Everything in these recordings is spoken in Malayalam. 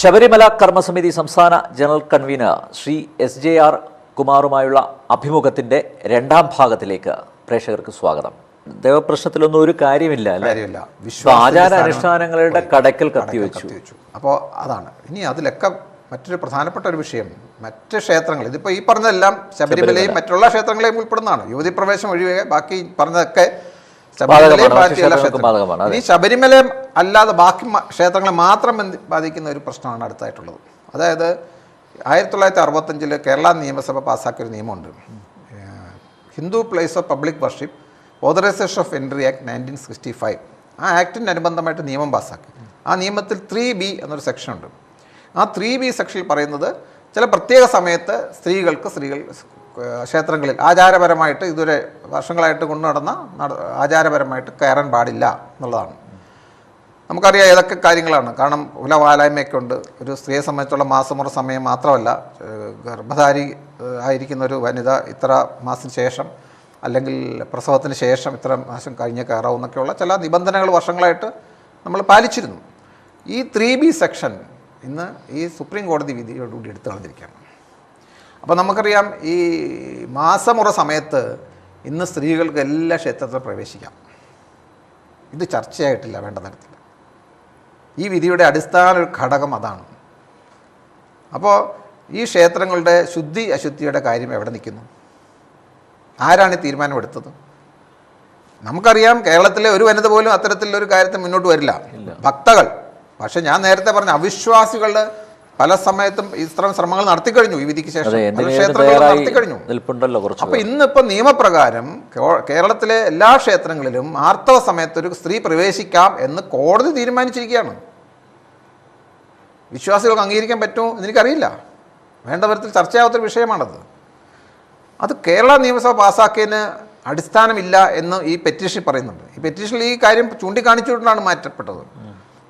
ശബരിമല കർമ്മസമിതി സംസ്ഥാന general convener Sri S J R കുമാറുമായുള്ള അഭിമുഖത്തിന്റെ രണ്ടാം ഭാഗത്തിലേക്ക് പ്രേക്ഷകർക്ക് സ്വാഗതം. ദേവപ്രശ്നത്തിലൊന്നും ഒരു കാര്യമില്ല കാര്യമില്ല. ആചാര അനുഷ്ഠാനങ്ങളുടെ കടക്കൽ കത്തിവെച്ചു. അപ്പോൾ അതാണ്. ഇനി അതിലൊക്കെ മറ്റൊരു പ്രധാനപ്പെട്ട ഒരു വിഷയം മറ്റ് ക്ഷേത്രങ്ങൾ. ഇതിപ്പോൾ ഈ പറഞ്ഞതെല്ലാം ശബരിമലയും മറ്റുള്ള ക്ഷേത്രങ്ങളെയും ഉൾപ്പെടുന്നതാണ്. യുവതി പ്രവേശം ഒഴികെ ബാക്കി പറഞ്ഞതൊക്കെ ബാധകമാണ്. ഈ ശബരിമല അല്ലാതെ ബാക്കി ക്ഷേത്രങ്ങളെ മാത്രം ബാധിക്കുന്ന ഒരു പ്രശ്നമാണ് അടുത്തായിട്ടുള്ളത്. അതായത് ആയിരത്തി തൊള്ളായിരത്തി അറുപത്തഞ്ചിൽ കേരള നിയമസഭ പാസ്സാക്കിയ ഒരു നിയമമുണ്ട് Hindu place of public worship authorization of entry act nineteen sixty five. ആ ആക്ടിന്റെ അനുബന്ധമായിട്ട് നിയമം പാസ്സാക്കി. ആ നിയമത്തിൽ ത്രീ ബി എന്നൊരു സെക്ഷൻ ഉണ്ട് ആ ത്രീ ബി സെക്ഷനിൽ പറയുന്നത് ചില പ്രത്യേക സമയത്ത് സ്ത്രീകൾക്ക് സ്ത്രീകൾ ക്ഷേത്രങ്ങളിൽ ആചാരപരമായിട്ട് ഇതുവരെ വർഷങ്ങളായിട്ട് കൊണ്ടു നടന്ന ആചാരപരമായിട്ട് കയറാൻ പാടില്ല എന്നുള്ളതാണ്. നമുക്കറിയാം ഏതൊക്കെ കാര്യങ്ങളാണ്. കാരണം കുലവാലായ്മയൊക്കെ ഉണ്ട് ഒരു സ്ത്രീയെ സംബന്ധിച്ചുള്ള മാസമുറ സമയം മാത്രമല്ല. ഗർഭധാരി ആയിരിക്കുന്ന ഒരു വനിത ഇത്ര മാസത്തിന് ശേഷം അല്ലെങ്കിൽ പ്രസവത്തിന് ശേഷം ഇത്ര മാസം കഴിഞ്ഞ് കയറാവും എന്നൊക്കെയുള്ള ചില നിബന്ധനകൾ വർഷങ്ങളായിട്ട് നമ്മൾ പാലിച്ചിരുന്നു. ഈ ത്രീ ബി സെക്ഷൻ ഇന്ന് ഈ സുപ്രീം കോടതി വിധിയോടുകൂടി എടുത്തു കളഞ്ഞിരിക്കുകയാണ്. അപ്പോൾ നമുക്കറിയാം ഈ മാസമുറ സമയത്ത് ഇന്ന് സ്ത്രീകൾക്ക് എല്ലാ ക്ഷേത്രത്തിലും പ്രവേശിക്കാം. ഇത് ചർച്ചയായിട്ടില്ല വേണ്ട തരത്തിൽ. ഈ വിധിയുടെ അടിസ്ഥാന ഒരു ഘടകം അതാണ്. അപ്പോൾ ഈ ക്ഷേത്രങ്ങളുടെ ശുദ്ധി അശുദ്ധിയുടെ കാര്യം എവിടെ നിൽക്കുന്നു? ആരാണ് ഈ തീരുമാനമെടുത്തത്? നമുക്കറിയാം കേരളത്തിലെ ഒരു വനിത പോലും ഒരു കാര്യത്തിൽ മുന്നോട്ട് വരില്ല. ഭക്തകൾ. പക്ഷേ ഞാൻ നേരത്തെ പറഞ്ഞ അവിശ്വാസികളുടെ പല സമയത്തും ഇത്തരം ശ്രമങ്ങൾ നടത്തി കഴിഞ്ഞു ഈ വിധിക്ക് ശേഷം നിൽപ്പുണ്ടല്ലോ കുറച്ച് അപ്പൊ ഇന്നിപ്പോ നിയമപ്രകാരം കേരളത്തിലെ എല്ലാ ക്ഷേത്രങ്ങളിലും ആർത്തവ സമയത്ത് ഒരു സ്ത്രീ പ്രവേശിക്കാം എന്ന് കോടതി തീരുമാനിച്ചിരിക്കുകയാണ്. വിശ്വാസികൾക്ക് അംഗീകരിക്കാൻ പറ്റുമോ എനിക്കറിയില്ല. വേണ്ട വേണ്ടവരത്തിൽ ചർച്ചയാവാത്തൊരു വിഷയമാണത്. അത് കേരള നിയമസഭ പാസ്സാക്കിയതിന് അടിസ്ഥാനമില്ല എന്ന് ഈ പെറ്റീഷൻ പറയുന്നുണ്ട്. ഈ പെറ്റീഷനിൽ ഈ കാര്യം ചൂണ്ടിക്കാണിച്ചുകൊണ്ടാണ് മാറ്റപ്പെട്ടത്.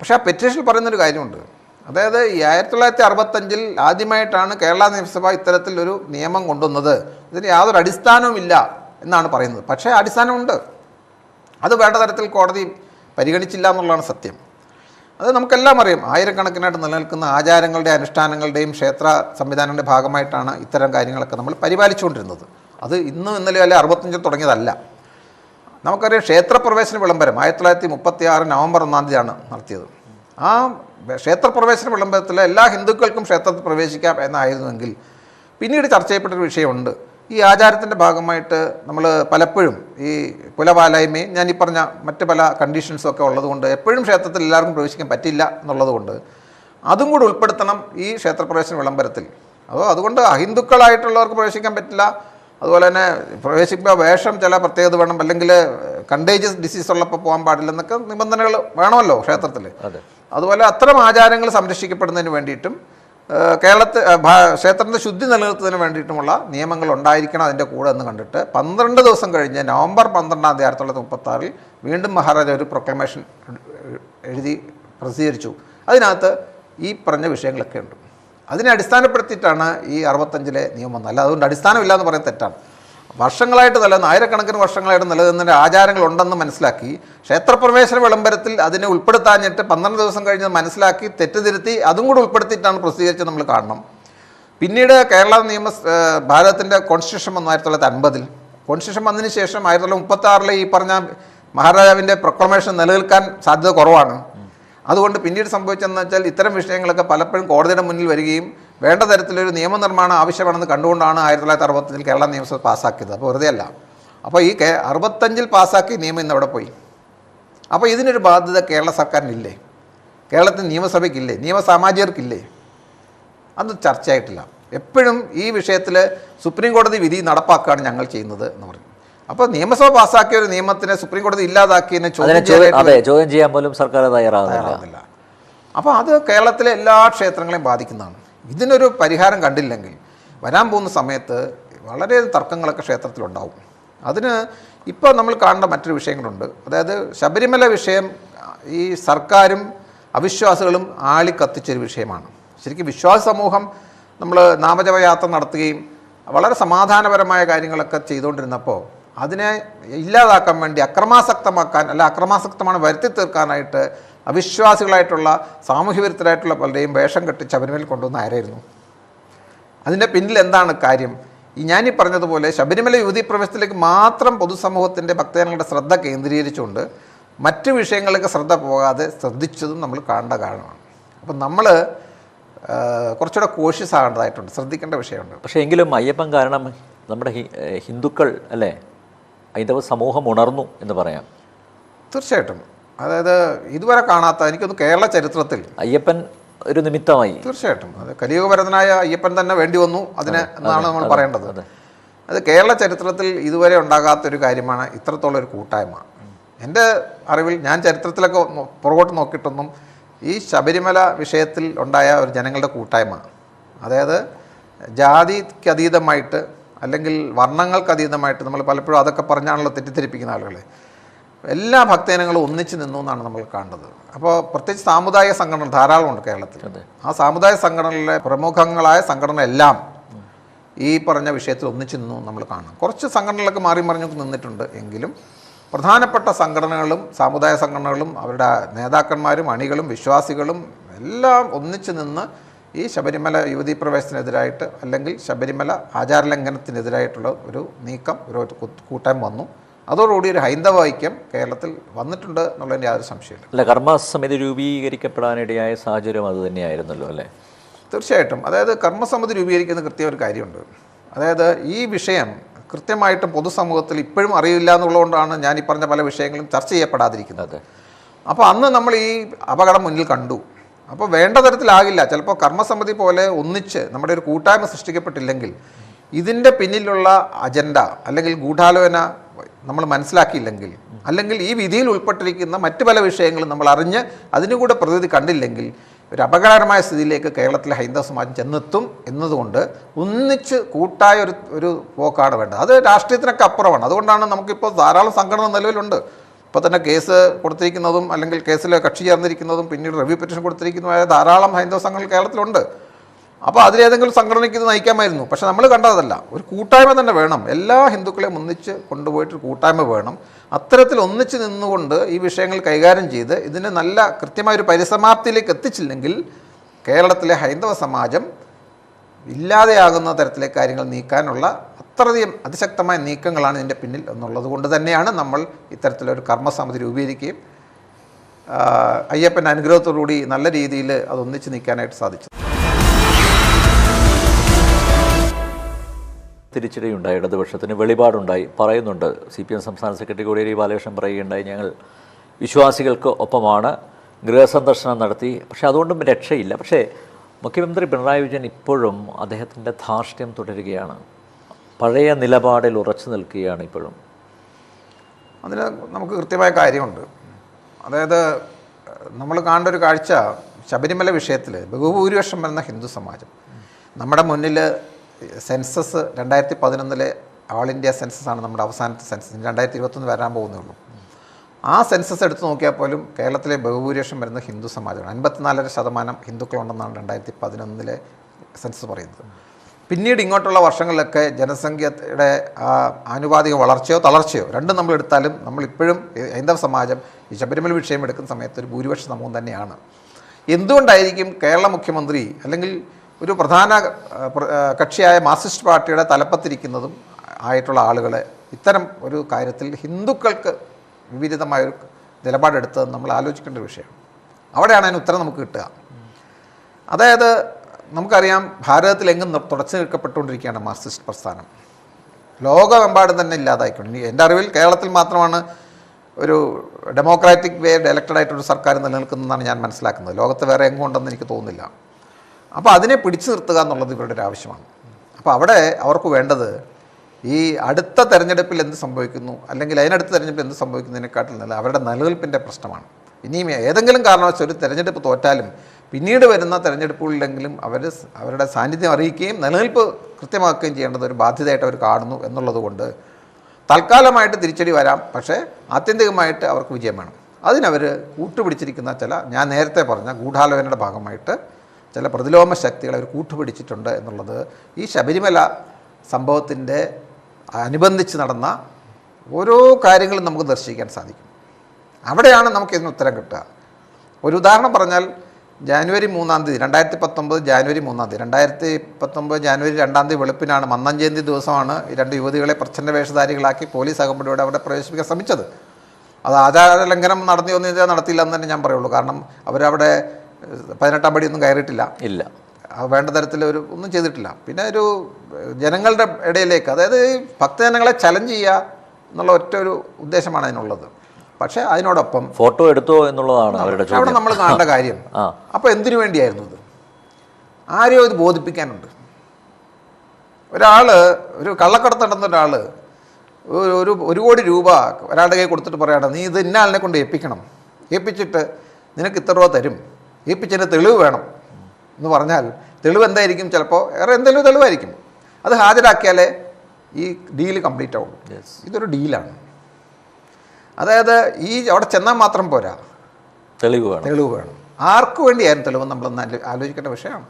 പക്ഷേ ആ പെറ്റീഷനിൽ പറയുന്നൊരു കാര്യമുണ്ട്. അതായത് ഈ ആയിരത്തി തൊള്ളായിരത്തി അറുപത്തഞ്ചിൽ ആദ്യമായിട്ടാണ് കേരള നിയമസഭ ഇത്തരത്തിലൊരു നിയമം കൊണ്ടുവന്നത്. ഇതിന് യാതൊരു അടിസ്ഥാനവുമില്ല എന്നാണ് പറയുന്നത്. പക്ഷേ അടിസ്ഥാനമുണ്ട്. അത് വേണ്ട തരത്തിൽ കോടതി പരിഗണിച്ചില്ല എന്നുള്ളതാണ് സത്യം. അത് നമുക്കെല്ലാം അറിയാം. ആയിരക്കണക്കിനായിട്ട് നിലനിൽക്കുന്ന ആചാരങ്ങളുടെ അനുഷ്ഠാനങ്ങളുടെയും ക്ഷേത്ര സംവിധാനങ്ങളുടെ ഭാഗമായിട്ടാണ് ഇത്തരം കാര്യങ്ങളൊക്കെ നമ്മൾ പരിപാലിച്ചുകൊണ്ടിരുന്നത്. അത് ഇന്നും ഇന്നലെ അല്ലെ അറുപത്തഞ്ചിൽ തുടങ്ങിയതല്ല. നമുക്കറിയാം ക്ഷേത്രപ്രവേശന വിളംബരം ആയിരത്തി തൊള്ളായിരത്തി മുപ്പത്തി ആറ് നവംബർ ഒന്നാം തീയതിയാണ് നടത്തിയത്. ആ ക്ഷേത്രപ്രവേശന വിളംബരത്തിൽ എല്ലാ ഹിന്ദുക്കൾക്കും ക്ഷേത്രത്തിൽ പ്രവേശിക്കാം എന്നായിരുന്നുവെങ്കിൽ പിന്നീട് ചർച്ച ചെയ്യപ്പെട്ടൊരു വിഷയമുണ്ട്. ഈ ആചാരത്തിന്റെ ഭാഗമായിട്ട് നമ്മൾ പലപ്പോഴും ഈ കുലപാലായ്മയും ഞാൻ ഈ പറഞ്ഞ മറ്റ് പല കണ്ടീഷൻസും ഒക്കെ ഉള്ളതുകൊണ്ട് എപ്പോഴും ക്ഷേത്രത്തിൽ എല്ലാവർക്കും പ്രവേശിക്കാൻ പറ്റില്ല എന്നുള്ളതുകൊണ്ട് അതും കൂടി ഉൾപ്പെടുത്തണം ഈ ക്ഷേത്രപ്രവേശന വിളംബരത്തിൽ. അതോ അതുകൊണ്ട് അഹിന്ദുക്കളായിട്ടുള്ളവർക്ക് പ്രവേശിക്കാൻ പറ്റില്ല. അതുപോലെ തന്നെ പ്രവേശിക്കുമ്പോൾ വേഷം ചില പ്രത്യേകത വേണം. അല്ലെങ്കിൽ കണ്ടേജിയസ് ഡിസീസ് ഉള്ളപ്പോൾ പോകാൻ പാടില്ല എന്നൊക്കെ നിബന്ധനകൾ വേണമല്ലോ ക്ഷേത്രത്തിൽ. അതെ. അതുപോലെ അത്തരം ആചാരങ്ങൾ സംരക്ഷിക്കപ്പെടുന്നതിന് വേണ്ടിയിട്ടും കേരളത്തെ ക്ഷേത്രത്തിന്റെ ശുദ്ധി നിലനിർത്തുന്നതിന് വേണ്ടിയിട്ടുമുള്ള നിയമങ്ങൾ ഉണ്ടായിരിക്കണം അതിന്റെ കൂടെ എന്ന് കണ്ടിട്ട് പന്ത്രണ്ട് ദിവസം കഴിഞ്ഞ് നവംബർ പന്ത്രണ്ടാം തീയതി ആയിരത്തി തൊള്ളായിരത്തി മുപ്പത്താറിൽ വീണ്ടും മഹാരാജ ഒരു പ്രൊക്ലമേഷൻ എഴുതി പ്രസിദ്ധീകരിച്ചു. അതിനകത്ത് ഈ പറഞ്ഞ വിഷയങ്ങളൊക്കെ ഉണ്ട്. അതിനെ അടിസ്ഥാനപ്പെടുത്തിയിട്ടാണ് ഈ അറുപത്തഞ്ചിലെ നിയമം അല്ല അതുകൊണ്ട് അടിസ്ഥാനമില്ല എന്ന് പറയുന്നത് തെറ്റാണ്. വർഷങ്ങളായിട്ട് നിലനിന്ന് ആയിരക്കണക്കിന് വർഷങ്ങളായിട്ട് നിലനിന്നതിന്റെ ആചാരങ്ങളുണ്ടെന്ന് മനസ്സിലാക്കി ക്ഷേത്രപ്രവേശന വിളംബരത്തിൽ അതിനെ ഉൾപ്പെടുത്താഞ്ഞിട്ട് പന്ത്രണ്ട് ദിവസം കഴിഞ്ഞ് മനസ്സിലാക്കി തെറ്റുതിരുത്തി അതും കൂടി ഉൾപ്പെടുത്തിയിട്ടാണ് പ്രസിദ്ധീകരിച്ചത് നമ്മൾ കാണണം. പിന്നീട് കേരള നിയമ ഭാരതത്തിന്റെ കോൺസ്റ്റിറ്റ്യൂഷൻ വന്നു ആയിരത്തി തൊള്ളായിരത്തി അൻപതിൽ. കോൺസ്റ്റിറ്റ്യൂഷൻ വന്നതിന് ശേഷം ആയിരത്തി തൊള്ളായിരത്തി മുപ്പത്താറിലെ ഈ പറഞ്ഞ മഹാരാജാവിന്റെ പ്രൊക്ലമേഷൻ നിലനിൽക്കാൻ സാധ്യത കുറവാണ്. അതുകൊണ്ട് പിന്നീട് സംഭവിച്ചതെന്ന് വെച്ചാൽ ഇത്തരം വിഷയങ്ങളൊക്കെ പലപ്പോഴും കോടതിയുടെ മുന്നിൽ വരികയും വേണ്ട തരത്തിലൊരു നിയമനിർമ്മാണം ആവശ്യമാണെന്ന് കണ്ടുകൊണ്ടാണ് ആയിരത്തി തൊള്ളായിരത്തി അറുപത്തഞ്ചിൽ കേരള നിയമസഭ പാസ്സാക്കിയത്. അപ്പോൾ വെറുതെ അല്ല അപ്പോൾ ഈ കേ അറുപത്തഞ്ചിൽ പാസ്സാക്കിയ നിയമം ഇന്ന് അവിടെ പോയി. അപ്പോൾ ഇതിനൊരു ബാധ്യത കേരള സർക്കാരിനില്ലേ? കേരളത്തിൽ നിയമസഭയ്ക്കില്ലേ? നിയമസാമാജികർക്കില്ലേ? അത് ചർച്ചയായിട്ടില്ല. എപ്പോഴും ഈ വിഷയത്തിൽ സുപ്രീം കോടതി വിധി നടപ്പാക്കുകയാണ് ഞങ്ങൾ ചെയ്യുന്നത് എന്ന് പറഞ്ഞു. അപ്പോൾ നിയമസഭ പാസ്സാക്കിയ ഒരു നിയമത്തിനെ സുപ്രീം കോടതി ഇല്ലാതാക്കിയതിനെ ചോദ്യം ചെയ്യാൻ പോലും സർക്കാർ തയ്യാറാകുന്നില്ല. അപ്പോൾ അത് കേരളത്തിലെ എല്ലാ ക്ഷേത്രങ്ങളെയും ബാധിക്കുന്നതാണ്. ഇതിനൊരു പരിഹാരം കണ്ടില്ലെങ്കിൽ വരാൻ പോകുന്ന സമയത്ത് വളരെ തർക്കങ്ങളൊക്കെ ക്ഷേത്രത്തിലുണ്ടാവും. അതിന് ഇപ്പോൾ നമ്മൾ കാണേണ്ട മറ്റൊരു വിഷയങ്ങളുണ്ട്. അതായത് ശബരിമല വിഷയം ഈ സർക്കാരും അവിശ്വാസികളും ആളിക്കത്തിച്ചൊരു വിഷയമാണ്. ശരിക്കും വിശ്വാസ സമൂഹം നമ്മൾ നാമജപയാത്ര നടത്തുകയും വളരെ സമാധാനപരമായ കാര്യങ്ങളൊക്കെ ചെയ്തുകൊണ്ടിരുന്നപ്പോൾ അതിനെ ഇല്ലാതാക്കാൻ വേണ്ടി അക്രമാസക്തമാക്കാൻ അല്ല അക്രമാസക്തമാണ് വരുത്തി തീർക്കാനായിട്ട് അവിശ്വാസികളായിട്ടുള്ള സാമൂഹ്യ വിരുദ്ധരായിട്ടുള്ള പലരെയും വേഷം കെട്ടി ശബരിമലയിൽ കൊണ്ടുവന്ന ആരായിരുന്നു? അതിന്റെ പിന്നിൽ എന്താണ് കാര്യം? ഈ ഞാനീ പറഞ്ഞതുപോലെ ശബരിമല യുവതി പ്രവേശത്തിലേക്ക് മാത്രം പൊതുസമൂഹത്തിന്റെ ഭക്തജനങ്ങളുടെ ശ്രദ്ധ കേന്ദ്രീകരിച്ചുകൊണ്ട് മറ്റ് വിഷയങ്ങളിലേക്ക് ശ്രദ്ധ പോകാതെ ശ്രദ്ധിച്ചതും നമ്മൾ കാണേണ്ട കാരണമാണ്. അപ്പം നമ്മൾ കുറച്ചുകൂടെ കോഷ്യസ് ആകേണ്ടതായിട്ടുണ്ട്. ശ്രദ്ധിക്കേണ്ട വിഷയമുണ്ട്. പക്ഷേ എങ്കിലും അയ്യപ്പൻ കാരണം നമ്മുടെ ഹിന്ദുക്കൾ അല്ലേ? ഹൈന്ദവ സമൂഹം ഉണർന്നു എന്ന് പറയാം. തീർച്ചയായിട്ടും. അതായത് ഇതുവരെ കാണാത്ത എനിക്കൊന്ന് കേരള ചരിത്രത്തിൽ. അയ്യപ്പൻ ഒരു നിമിത്തമായി. തീർച്ചയായിട്ടും. അത് കലിയുഗഭരതനായ അയ്യപ്പൻ തന്നെ വേണ്ടി വന്നു അതിന് എന്നാണ് നമ്മൾ പറയേണ്ടത്. അത്. കേരള ചരിത്രത്തിൽ ഇതുവരെ ഉണ്ടാകാത്തൊരു കാര്യമാണ് ഇത്രത്തോളം ഒരു കൂട്ടായ്മ. എന്റെ അറിവിൽ ഞാൻ ചരിത്രത്തിലൊക്കെ പുറകോട്ട് നോക്കിയിട്ടൊന്നും ഈ ശബരിമല വിഷയത്തിൽ ഉണ്ടായ ഒരു ജനങ്ങളുടെ കൂട്ടായ്മ. അതായത് ജാതിക്ക് അതീതമായിട്ട് അല്ലെങ്കിൽ വർണങ്ങൾക്ക് അതീതമായിട്ട് നമ്മൾ പലപ്പോഴും അതൊക്കെ പറഞ്ഞാണല്ലോ തെറ്റിദ്ധരിപ്പിക്കുന്ന ആളുകളെ. എല്ലാ ഭക്തജനങ്ങളും ഒന്നിച്ച് നിന്നു എന്നാണ് നമ്മൾ കണ്ടത് അപ്പോൾ പ്രത്യേകിച്ച് സാമുദായിക സംഘടന ധാരാളമുണ്ട് കേരളത്തിൽ. ആ സാമുദായിക സംഘടനയിലെ പ്രമുഖങ്ങളായ സംഘടന എല്ലാം ഈ പറഞ്ഞ വിഷയത്തിൽ ഒന്നിച്ച് നിന്നു നമ്മൾ കാണാം കുറച്ച് സംഘടനകളൊക്കെ മാറി മറിഞ്ഞൊക്കെ നിന്നിട്ടുണ്ട് എങ്കിലും പ്രധാനപ്പെട്ട സംഘടനകളും സാമുദായ സംഘടനകളും അവരുടെ നേതാക്കന്മാരും അണികളും വിശ്വാസികളും എല്ലാം ഒന്നിച്ച് നിന്ന് ഈ ശബരിമല യുവതീ പ്രവേശനത്തിനെതിരായിട്ട് അല്ലെങ്കിൽ ശബരിമല ആചാരലംഘനത്തിനെതിരായിട്ടുള്ള ഒരു നീക്കം ഒരു കൂട്ടം വന്നു. അതോടുകൂടി ഒരു ഹൈന്ദവ ഐക്യം കേരളത്തിൽ വന്നിട്ടുണ്ട് എന്നുള്ളതിന് യാതൊരു സംശയമില്ല അല്ല കർമ്മസമിതി രൂപീകരിക്കപ്പെടാനിടയായ സാഹചര്യം അത് തന്നെയായിരുന്നല്ലോ അല്ലേ? തീർച്ചയായിട്ടും. അതായത് കർമ്മസമിതി രൂപീകരിക്കുന്ന കൃത്യം ഒരു കാര്യമുണ്ട്. അതായത് ഈ വിഷയം കൃത്യമായിട്ട് പൊതുസമൂഹത്തിൽ ഇപ്പോഴും അറിയില്ല എന്നുള്ളതുകൊണ്ടാണ് ഞാൻ ഈ പറഞ്ഞ പല വിഷയങ്ങളും ചർച്ച ചെയ്യപ്പെടാതിരിക്കുന്നത്. അപ്പോൾ അന്ന് നമ്മൾ ഈ അപകടം മുന്നിൽ കണ്ടു. അപ്പോൾ വേണ്ട തരത്തിലാകില്ല. ചിലപ്പോൾ കർമ്മസമിതി പോലെ ഒന്നിച്ച് നമ്മുടെ ഒരു കൂട്ടായ്മ സൃഷ്ടിക്കപ്പെട്ടില്ലെങ്കിൽ ഇതിന്റെ പിന്നിലുള്ള അജണ്ട അല്ലെങ്കിൽ ഗൂഢാലോചന നമ്മൾ മനസ്സിലാക്കിയില്ലെങ്കിൽ അല്ലെങ്കിൽ ഈ വിധിയിൽ ഉൾപ്പെട്ടിരിക്കുന്ന മറ്റു പല വിഷയങ്ങളും നമ്മൾ അറിഞ്ഞ് അതിനുകൂടെ പ്രതിനിധി കണ്ടില്ലെങ്കിൽ ഒരു അപകടകരമായ സ്ഥിതിയിലേക്ക് കേരളത്തിലെ ഹൈന്ദവ സമാജം ചെന്നെത്തും എന്നതുകൊണ്ട് ഒന്നിച്ച് കൂട്ടായ ഒരു ഒരു പോക്കാണ് വേണ്ടത്. അത് രാഷ്ട്രീയത്തിനൊക്കെ അപ്പുറമാണ്. അതുകൊണ്ടാണ് നമുക്കിപ്പോൾ ധാരാളം സംഘടന നിലവിലുണ്ട്. ഇപ്പോൾ തന്നെ കേസ് കൊടുത്തിരിക്കുന്നതും അല്ലെങ്കിൽ കേസിൽ കക്ഷി ചേർന്നിരിക്കുന്നതും പിന്നീട് റിവ്യൂ പെറ്റീഷൻ കൊടുത്തിരിക്കുന്നതുമായ ധാരാളം ഹൈന്ദവ സംഘങ്ങൾ കേരളത്തിലുണ്ട്. അപ്പോൾ അതിലേതെങ്കിലും സംഘടനയ്ക്ക് ഇത് നയിക്കാമായിരുന്നു. പക്ഷെ നമ്മൾ കണ്ടതല്ല. ഒരു കൂട്ടായ്മ തന്നെ വേണം. എല്ലാ ഹിന്ദുക്കളെയും ഒന്നിച്ച് കൊണ്ടുപോയിട്ട് കൂട്ടായ്മ വേണം. അത്തരത്തിൽ ഒന്നിച്ച് നിന്നുകൊണ്ട് ഈ വിഷയങ്ങൾ കൈകാര്യം ചെയ്ത് ഇതിനെ നല്ല കൃത്യമായ ഒരു പരിസമാപ്തിയിലേക്ക് എത്തിച്ചില്ലെങ്കിൽ കേരളത്തിലെ ഹൈന്ദവ സമാജം ഇല്ലാതെയാകുന്ന തരത്തിലെ കാര്യങ്ങൾ നീക്കാനുള്ള അത്രയധികം അതിശക്തമായ നീക്കങ്ങളാണ് ഇതിന്റെ പിന്നിൽ എന്നുള്ളത് കൊണ്ട് തന്നെയാണ് നമ്മൾ ഇത്തരത്തിലൊരു കർമ്മസമിതി രൂപീകരിക്കുകയും അയ്യപ്പന്റെ അനുഗ്രഹത്തോടുകൂടി നല്ല രീതിയിൽ അതൊന്നിച്ച് നീക്കാനായിട്ട് നീക്കാനായിട്ട് തിരിച്ചടിയുണ്ടായി ഇടതുപക്ഷത്തിന് വെളിപാടുണ്ടായി. പറയുന്നുണ്ട് സി പി എം സംസ്ഥാന സെക്രട്ടറി കോടിയേരി ബാലകൃഷ്ണൻ പറയുകയുണ്ടായി ഞങ്ങൾ വിശ്വാസികൾക്ക് ഒപ്പമാണ് ഗൃഹസന്ദർശനം നടത്തി. പക്ഷേ അതുകൊണ്ടും രക്ഷയില്ല. പക്ഷേ മുഖ്യമന്ത്രി പിണറായി വിജയൻ ഇപ്പോഴും അദ്ദേഹത്തിന്റെ ധാർഷ്ട്യം തുടരുകയാണ്. പഴയ നിലപാടിൽ ഉറച്ചു നിൽക്കുകയാണ് ഇപ്പോഴും. അതിൽ നമുക്ക് കൃത്യമായ കാര്യമുണ്ട്. അതായത് നമ്മൾ കാണേണ്ട ഒരു കാഴ്ച ശബരിമല വിഷയത്തിൽ ബഹുഭൂരിപക്ഷം വരുന്ന ഹിന്ദു സമാജം. നമ്മുടെ മുന്നിൽ സെൻസസ് രണ്ടായിരത്തി പതിനൊന്നിലെ ഓൾ ഇന്ത്യ സെൻസസ് ആണ് നമ്മുടെ അവസാനത്തെ സെൻസസ് രണ്ടായിരത്തി ഇരുപത്തൊന്ന് വരാൻ പോകുന്നേ ഉള്ളൂ. ആ സെൻസസ് എടുത്തു നോക്കിയാൽ പോലും കേരളത്തിലെ ബഹുഭൂരിപക്ഷം വരുന്ന ഹിന്ദു സമാജമാണ്. അൻപത്തിനാലര ശതമാനം ഹിന്ദുക്കളുണ്ടെന്നാണ് രണ്ടായിരത്തി പതിനൊന്നിലെ സെൻസസ് പറയുന്നത്. പിന്നീട് ഇങ്ങോട്ടുള്ള വർഷങ്ങളിലൊക്കെ ജനസംഖ്യയുടെ ആനുപാതിക വളർച്ചയോ തളർച്ചയോ രണ്ടും നമ്മൾ എടുത്താലും നമ്മളിപ്പോഴും ഹൈന്ദവ സമാജം ഈ ശബരിമല വിഷയം എടുക്കുന്ന സമയത്ത് ഒരു ഭൂരിപക്ഷ സമൂഹം തന്നെയാണ്. എന്തുകൊണ്ടായിരിക്കും കേരള മുഖ്യമന്ത്രി അല്ലെങ്കിൽ ഒരു പ്രധാന കക്ഷിയായ മാർക്സിസ്റ്റ് പാർട്ടിയുടെ തലപ്പത്തിരിക്കുന്നതും ആയിട്ടുള്ള ആളുകളെ ഇത്തരം ഒരു കാര്യത്തിൽ ഹിന്ദുക്കൾക്ക് വിപരീതമായൊരു നിലപാടെടുത്തത് നമ്മൾ ആലോചിക്കേണ്ട ഒരു വിഷയം. അവിടെയാണ് അതിന് ഉത്തരം നമുക്ക് കിട്ടുക. അതായത് നമുക്കറിയാം ഭാരതത്തിലെങ്ങും തുടച്ചു നിൽക്കപ്പെട്ടുകൊണ്ടിരിക്കുകയാണ് മാർക്സിസ്റ്റ് പ്രസ്ഥാനം. ലോകമെമ്പാടും തന്നെ ഇല്ലാതായിക്കൊണ്ട്. എന്റെ അറിവിൽ കേരളത്തിൽ മാത്രമാണ് ഒരു ഡെമോക്രാറ്റിക് വേ ഡയലക്റ്റഡ് ആയിട്ടൊരു സർക്കാർ നിലനിൽക്കുന്നതെന്നാണ് ഞാൻ മനസ്സിലാക്കുന്നത്. ലോകത്ത് വേറെ എങ്ങും ഉണ്ടെന്ന് എനിക്ക് തോന്നുന്നില്ല. അപ്പോൾ അതിനെ പിടിച്ചു നിർത്തുക എന്നുള്ളത് ഇവരുടെ ഒരു ആവശ്യമാണ്. അപ്പോൾ അവിടെ അവർക്ക് വേണ്ടത് ഈ അടുത്ത തെരഞ്ഞെടുപ്പിൽ എന്ത് സംഭവിക്കുന്നു അല്ലെങ്കിൽ അതിനടുത്ത തെരഞ്ഞെടുപ്പിൽ എന്ത് സംഭവിക്കുന്നതിനെക്കാട്ടിൽ നല്ല അവരുടെ നിലനിൽപ്പിന്റെ പ്രശ്നമാണ്. ഇനിയും ഏതെങ്കിലും കാരണവശാൽ ഒരു തെരഞ്ഞെടുപ്പ് തോറ്റാലും പിന്നീട് വരുന്ന തെരഞ്ഞെടുപ്പുകളിലെങ്കിലും അവർ അവരുടെ സാന്നിധ്യം അറിയിക്കുകയും നിലനിൽപ്പ് കൃത്യമാക്കുകയും ചെയ്യേണ്ടത് ഒരു ബാധ്യതയായിട്ട് അവർ കാണുന്നു എന്നുള്ളതുകൊണ്ട് തൽക്കാലമായിട്ട് തിരിച്ചടി വരാം. പക്ഷേ ആത്യന്തികമായിട്ട് അവർക്ക് വിജയം വേണം. അതിനവർ കൂട്ടുപിടിച്ചിരിക്കുന്ന ചില ഞാൻ നേരത്തെ പറഞ്ഞ ഗൂഢാലോചനയുടെ ഭാഗമായിട്ട് ചില പ്രതിലോമ ശക്തികൾ അവർ കൂട്ടുപിടിച്ചിട്ടുണ്ട് എന്നുള്ളത് ഈ ശബരിമല സംഭവത്തിന്റെ അനുബന്ധിച്ച് നടന്ന ഓരോ കാര്യങ്ങളും നമുക്ക് ദർശിക്കാൻ സാധിക്കും. അവിടെയാണ് നമുക്ക് ഇതിന് ഉത്തരം കിട്ടുക. ഒരു ഉദാഹരണം പറഞ്ഞാൽ ജാനുവരി മൂന്നാം തീയതി രണ്ടായിരത്തി പത്തൊമ്പത് ജാനുവരി മൂന്നാം തീയതി. രണ്ടായിരത്തി പത്തൊമ്പത് ജാനുവരി രണ്ടാം തീയതി വെളുപ്പിനാണ് മന്നം ജയന്തി ദിവസമാണ് രണ്ട് യുവതികളെ പ്രച്ഛന്ന വേഷധാരികളാക്കി പോലീസ് അകമ്പടിയോടെ അവിടെ പ്രവേശിപ്പിക്കാൻ ശ്രമിച്ചത്. അത് ആചാര ലംഘനം നടത്തിയോ എന്ന് ചോദിച്ചാൽ നടത്തില്ല എന്ന് തന്നെ ഞാൻ പറയുള്ളൂ. കാരണം അവരവിടെ പതിനെട്ടാം പടിയൊന്നും കയറിയിട്ടില്ല. ഇല്ല. വേണ്ട തരത്തിൽ ഒരു ഒന്നും ചെയ്തിട്ടില്ല. പിന്നെ ഒരു ജനങ്ങളുടെ ഇടയിലേക്ക് അതായത് ഭക്തജനങ്ങളെ ചലഞ്ച് ചെയ്യുക എന്നുള്ള ഒറ്റ ഒരു ഉദ്ദേശമാണ് അതിനുള്ളത്. പക്ഷേ അതിനോടൊപ്പം ഫോട്ടോ എടുത്തോ എന്നുള്ളതാണ് അവരുടെ അവിടെ നമ്മൾ കാണേണ്ട കാര്യം. അപ്പോൾ എന്തിനു വേണ്ടിയായിരുന്നു ഇത്? ആരെയോ ഇത് ബോധിപ്പിക്കാനുണ്ട്. ഒരാൾ ഒരു കള്ളക്കടത്ത് നടന്ന ഒരാൾ ഒരു ഒരു ഒരു കോടി രൂപ ഒരാളുടെ കൈ കൊടുത്തിട്ട് പറയണം നീ ഇത് ഇന്ന ആളിനെ കൊണ്ട് ഏൽപ്പിക്കണം. ഏൽപ്പിച്ചിട്ട് നിനക്ക് ഇത്ര രൂപ തരും. ഏൽപ്പിച്ചതിന് തെളിവ് വേണം എന്ന് പറഞ്ഞാൽ തെളിവ് എന്തായിരിക്കും ചിലപ്പോൾ വേറെ എന്തെങ്കിലും തെളിവായിരിക്കും. അത് ഹാജരാക്കിയാലേ ഈ ഡീൽ കംപ്ലീറ്റ് ആവുള്ളൂ. യെസ് ഇതൊരു ഡീലാണ് അതായത് ഈ അവിടെ ചെന്നാൽ മാത്രം പോരാ. തെളിവ് വേണം. തെളിവ് വേണം. ആർക്ക് വേണ്ടിയായിരുന്നു തെളിവ് നമ്മളൊന്ന് ആലോചിക്കേണ്ട വിഷയമാണ്.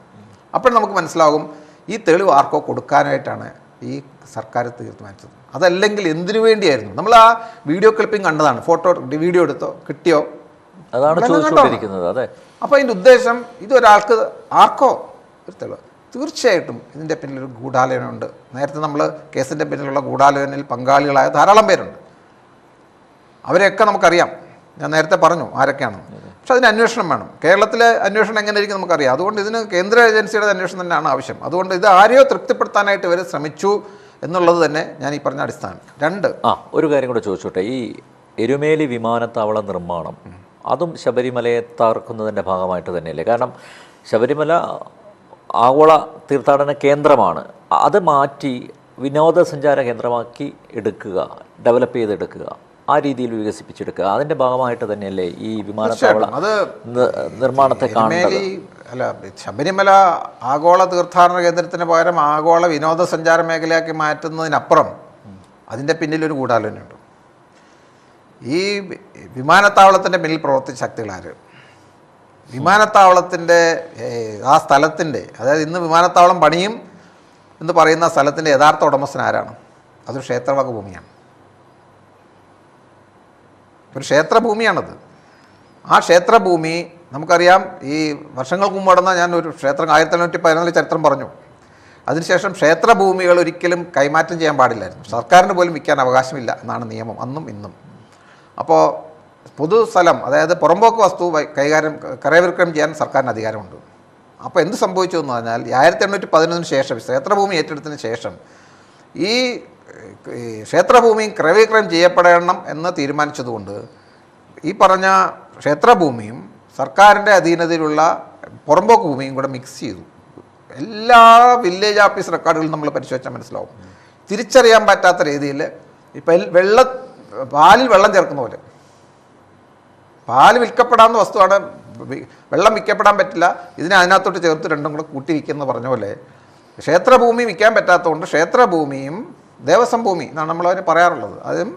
അപ്പോൾ നമുക്ക് മനസ്സിലാകും ഈ തെളിവ് ആർക്കോ കൊടുക്കാനായിട്ടാണ് ഈ സർക്കാർ തീരുമാനിച്ചത്. അതല്ലെങ്കിൽ എന്തിനു വേണ്ടിയായിരുന്നു? നമ്മൾ ആ വീഡിയോ ക്ലിപ്പിംഗ് കണ്ടതാണ്. ഫോട്ടോ വീഡിയോ എടുത്തോ കിട്ടിയോ? അതാണ് ചോദിച്ചുകൊണ്ടിരിക്കുന്നത് അതെ. അപ്പോൾ അതിന്റെ ഉദ്ദേശം ഇതൊരാൾക്ക് ആർക്കോ ഒരു തെളിവ്. തീർച്ചയായിട്ടും ഇതിന്റെ പിന്നിലൊരു ഗൂഢാലോചനയുണ്ട്. നേരത്തെ നമ്മൾ കേസിന്റെ പിന്നിലുള്ള ഗൂഢാലോചനയിൽ പങ്കാളികളായ ധാരാളം പേരുണ്ട്. അവരെയൊക്കെ നമുക്കറിയാം. ഞാൻ നേരത്തെ പറഞ്ഞു ആരൊക്കെയാണ്. പക്ഷെ അതിന് അന്വേഷണം വേണം. കേരളത്തിലെ അന്വേഷണം എങ്ങനെ ഇരിക്കും നമുക്കറിയാം. അതുകൊണ്ട് ഇതിന് കേന്ദ്ര ഏജൻസിയുടെ അന്വേഷണം തന്നെയാണ് ആവശ്യം. അതുകൊണ്ട് ഇത് ആരെയോ തൃപ്തിപ്പെടുത്താനായിട്ട് ഇവർ ശ്രമിച്ചു എന്നുള്ളത് തന്നെ ഞാൻ ഈ പറഞ്ഞ അടിസ്ഥാനം. രണ്ട് ആ ഒരു കാര്യം കൂടെ ചോദിച്ചോട്ടെ. ഈ എരുമേലി വിമാനത്താവള നിർമ്മാണം അതും ശബരിമലയെ തകർക്കുന്നതിന്റെ ഭാഗമായിട്ട് തന്നെയല്ലേ? കാരണം ശബരിമല ആഗോള തീർത്ഥാടന കേന്ദ്രമാണ്. അത് മാറ്റി വിനോദസഞ്ചാര കേന്ദ്രമാക്കി എടുക്കുക ഡെവലപ്പ് ചെയ്തെടുക്കുക ആ രീതിയിൽ വികസിപ്പിച്ചെടുക്കുക. അതിന്റെ ഭാഗമായിട്ട് തന്നെയല്ലേ ഈ വിമാനത്താവള അത് നിർമ്മാണത്തെ കാണുന്നത്? അല്ല ശബരിമല ആഗോള തീർത്ഥാടന കേന്ദ്രത്തിന് പകരം ആഗോള വിനോദസഞ്ചാര മേഖലയാക്കി മാറ്റുന്നതിനപ്പുറം അതിന്റെ പിന്നിലൊരു ഗൂഢാലോചനയുണ്ട്. ഈ വിമാനത്താവളത്തിന്റെ പിന്നിൽ പ്രവർത്തിച്ച ശക്തികളാര് വിമാനത്താവളത്തിന്റെ ആ സ്ഥലത്തിന്റെ അതായത് ഇന്ന് വിമാനത്താവളം പണിയും എന്ന് പറയുന്ന സ്ഥലത്തിന്റെ യഥാർത്ഥ ഉടമസ്ഥൻ ആരാണ്? അതൊരു ക്ഷേത്രവക ഭൂമിയാണ്. ഒരു ക്ഷേത്രഭൂമിയാണത്. ആ ക്ഷേത്രഭൂമി നമുക്കറിയാം ഈ വർഷങ്ങൾക്ക് മുമ്പ് നടന്ന ഞാൻ ഒരു ക്ഷേത്രം ആയിരത്തി എണ്ണൂറ്റി പതിനാല് ചരിത്രം പറഞ്ഞു. അതിനുശേഷം ക്ഷേത്രഭൂമികൾ ഒരിക്കലും കൈമാറ്റം ചെയ്യാൻ പാടില്ലായിരുന്നു. സർക്കാരിന് പോലും വിൽക്കാൻ അവകാശമില്ല എന്നാണ് നിയമം. അന്നും ഇന്നും. അപ്പോൾ പൊതുസ്ഥലം അതായത് പുറമ്പോക്ക് വസ്തു കൈകാര്യം കരവിക്രയം ചെയ്യാൻ സർക്കാരിന് അധികാരമുണ്ട്. അപ്പോൾ എന്ത് സംഭവിച്ചു എന്ന് പറഞ്ഞാൽ ആയിരത്തി എണ്ണൂറ്റി പതിനൊന്നിന് ശേഷം ക്ഷേത്രഭൂമി ഏറ്റെടുത്തതിന് ശേഷം ഈ ഈ ക്ഷേത്രഭൂമി ക്രയവിക്രയം ചെയ്യപ്പെടണം എന്ന് തീരുമാനിച്ചതുകൊണ്ട് ഈ പറഞ്ഞ ക്ഷേത്രഭൂമിയും സർക്കാരിന്റെ അധീനതയിലുള്ള പുറമ്പോക്ക് ഭൂമിയും കൂടെ മിക്സ് ചെയ്തു. എല്ലാ വില്ലേജ് ഓഫീസ് റെക്കോർഡുകളും നമ്മൾ പരിശോധിച്ചാൽ മനസ്സിലാവും. തിരിച്ചറിയാൻ പറ്റാത്ത രീതിയിൽ ഇപ്പം വെള്ള പാലിൽ വെള്ളം ചേർക്കുന്ന പോലെ. പാൽ വിൽക്കപ്പെടാവുന്ന വസ്തുവാണ്. വെള്ളം വിൽക്കപ്പെടാൻ പറ്റില്ല. ഇതിനെ അതിനകത്തോട്ട് ചേർത്ത് രണ്ടും കൂടെ കൂട്ടി വിൽക്കുന്ന പറഞ്ഞ പോലെ. ക്ഷേത്രഭൂമി വിൽക്കാൻ പറ്റാത്തതുകൊണ്ട് ക്ഷേത്രഭൂമിയും ദേവസ്വം ഭൂമി എന്നാണ് നമ്മളതിന് പറയാറുള്ളത്. അതും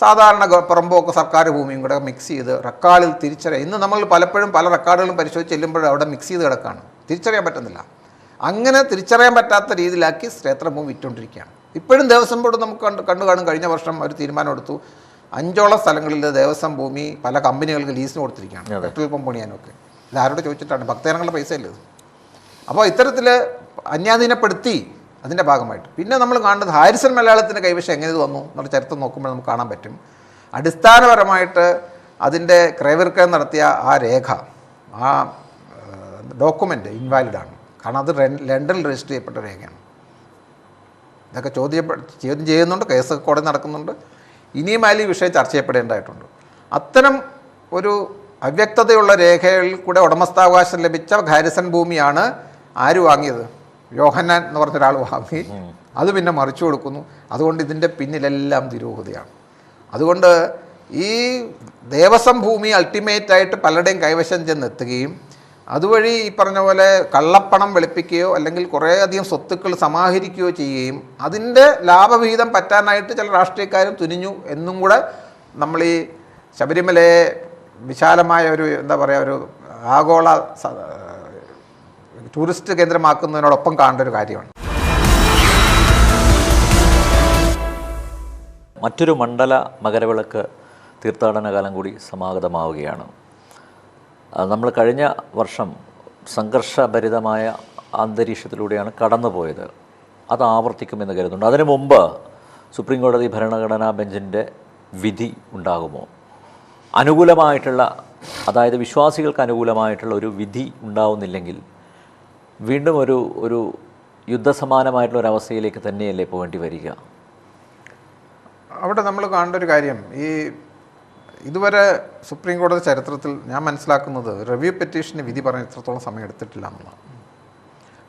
സാധാരണ പുറമ്പോക്ക് സർക്കാർ ഭൂമിയും കൂടെ മിക്സ് ചെയ്ത് റെക്കാർഡിൽ തിരിച്ചറിയാം. ഇന്ന് നമ്മൾ പലപ്പോഴും പല റെക്കാർഡുകളും പരിശോധിച്ച് ചെല്ലുമ്പോഴും അവിടെ മിക്സ് ചെയ്ത് കിടക്കുകയാണ് തിരിച്ചറിയാൻ പറ്റുന്നില്ല. അങ്ങനെ തിരിച്ചറിയാൻ പറ്റാത്ത രീതിയിലാക്കി ക്ഷേത്രഭൂമി വിറ്റുകൊണ്ടിരിക്കുകയാണ്. ഇപ്പോഴും ദേവസ്വം ബോർഡ് നമുക്ക് കണ്ട് കണ്ടു കാണും. കഴിഞ്ഞ വർഷം ഒരു തീരുമാനം എടുത്തു അഞ്ചോളം സ്ഥലങ്ങളിൽ ദേവസ്വം ഭൂമി പല കമ്പനികൾക്ക് ലീസിന് കൊടുത്തിരിക്കുകയാണ്. പെട്രോൾ പമ്പ് പണിയാനൊക്കെ. ഇത് ആരോട് ചോദിച്ചിട്ടാണ്. ഭക്തജനങ്ങളുടെ പൈസ അല്ലേ അപ്പോൾ ഇത്തരത്തിൽ അന്യാധീനപ്പെടുത്തി അതിന്റെ ഭാഗമായിട്ട്. പിന്നെ നമ്മൾ കാണുന്നത് ഹാരിസൺ മലയാളത്തിന്റെ കൈവശം എങ്ങനെ വന്നു എന്നുള്ള ചരിത്രം നോക്കുമ്പോൾ നമുക്ക് കാണാൻ പറ്റും. അടിസ്ഥാനപരമായിട്ട് അതിന്റെ ക്രയവിർക്കയം നടത്തിയ ആ രേഖ ആ ഡോക്യുമെന്റ് ഇൻവാലിഡാണ്. കാരണം അത് ലണ്ടനിൽ രജിസ്റ്റർ ചെയ്യപ്പെട്ട രേഖയാണ്. ഇതൊക്കെ ചോദ്യം ചോദ്യം ചെയ്യുന്നുണ്ട് കേസൊക്കെ കോടതി നടക്കുന്നുണ്ട്. ഇനിയും അതിൽ ഈ വിഷയം ചർച്ച ചെയ്യപ്പെടേണ്ടതായിട്ടുണ്ട്. അത്തരം ഒരു അവ്യക്തതയുള്ള രേഖകളിൽ കൂടെ ഉടമസ്ഥാവകാശം ലഭിച്ച ഹാരിസൺ ഭൂമിയാണ് ആര് വാങ്ങിയത്? യോഹന്നാൻ എന്ന് പറഞ്ഞ ഒരാൾ വാങ്ങി അത് പിന്നെ മറിച്ചു കൊടുക്കുന്നു. അതുകൊണ്ട് ഇതിന്റെ പിന്നിലെല്ലാം തിരൂഹതയാണ്. അതുകൊണ്ട് ഈ ദേവസ്വം ഭൂമി അൾട്ടിമേറ്റായിട്ട് പലരുടെയും കൈവശം ചെന്നെത്തുകയും അതുവഴി ഈ പറഞ്ഞ പോലെ കള്ളപ്പണം വെളുപ്പിക്കുകയോ അല്ലെങ്കിൽ കുറേയധികം സ്വത്തുക്കൾ സമാഹരിക്കുകയോ ചെയ്യുകയും അതിന്റെ ലാഭവിഹിതം പറ്റാനായിട്ട് ചില രാഷ്ട്രീയക്കാരും തുനിഞ്ഞു എന്നും കൂടെ നമ്മൾ ഈ ശബരിമലയെ വിശാലമായ ഒരു എന്താ പറയുക ഒരു ആഗോള ടൂറിസ്റ്റ് കേന്ദ്രമാക്കുന്നതിനോടൊപ്പം കാണേണ്ട ഒരു കാര്യമാണ്. മറ്റൊരു മണ്ഡല മകരവിളക്ക് തീർത്ഥാടന കാലം കൂടി സമാഗതമാവുകയാണ്. നമ്മൾ കഴിഞ്ഞ വർഷം സംഘർഷഭരിതമായ അന്തരീക്ഷത്തിലൂടെയാണ് കടന്നുപോയത്. അത് ആവർത്തിക്കുമെന്ന് കരുതുന്നുണ്ട് അതിനു മുമ്പ് സുപ്രീം കോടതി ഭരണഘടനാ ബെഞ്ചിന്റെ വിധി ഉണ്ടാകുമോ? അനുകൂലമായിട്ടുള്ള അതായത് വിശ്വാസികൾക്ക് അനുകൂലമായിട്ടുള്ള ഒരു വിധി ഉണ്ടാവുന്നില്ലെങ്കിൽ വീണ്ടും ഒരു ഒരു യുദ്ധസമാനമായിട്ടുള്ള ഒരു അവസ്ഥയിലേക്ക് തന്നെയല്ലേ പോകേണ്ടി വരിക? അവിടെ നമ്മൾ കാണേണ്ട ഒരു കാര്യം ഈ ഇതുവരെ സുപ്രീം കോടതി ചരിത്രത്തിൽ ഞാൻ മനസ്സിലാക്കുന്നത് റിവ്യൂ പെറ്റീഷന് വിധി പറഞ്ഞ ഇത്രത്തോളം സമയം എടുത്തിട്ടില്ല എന്നുള്ളതാണ്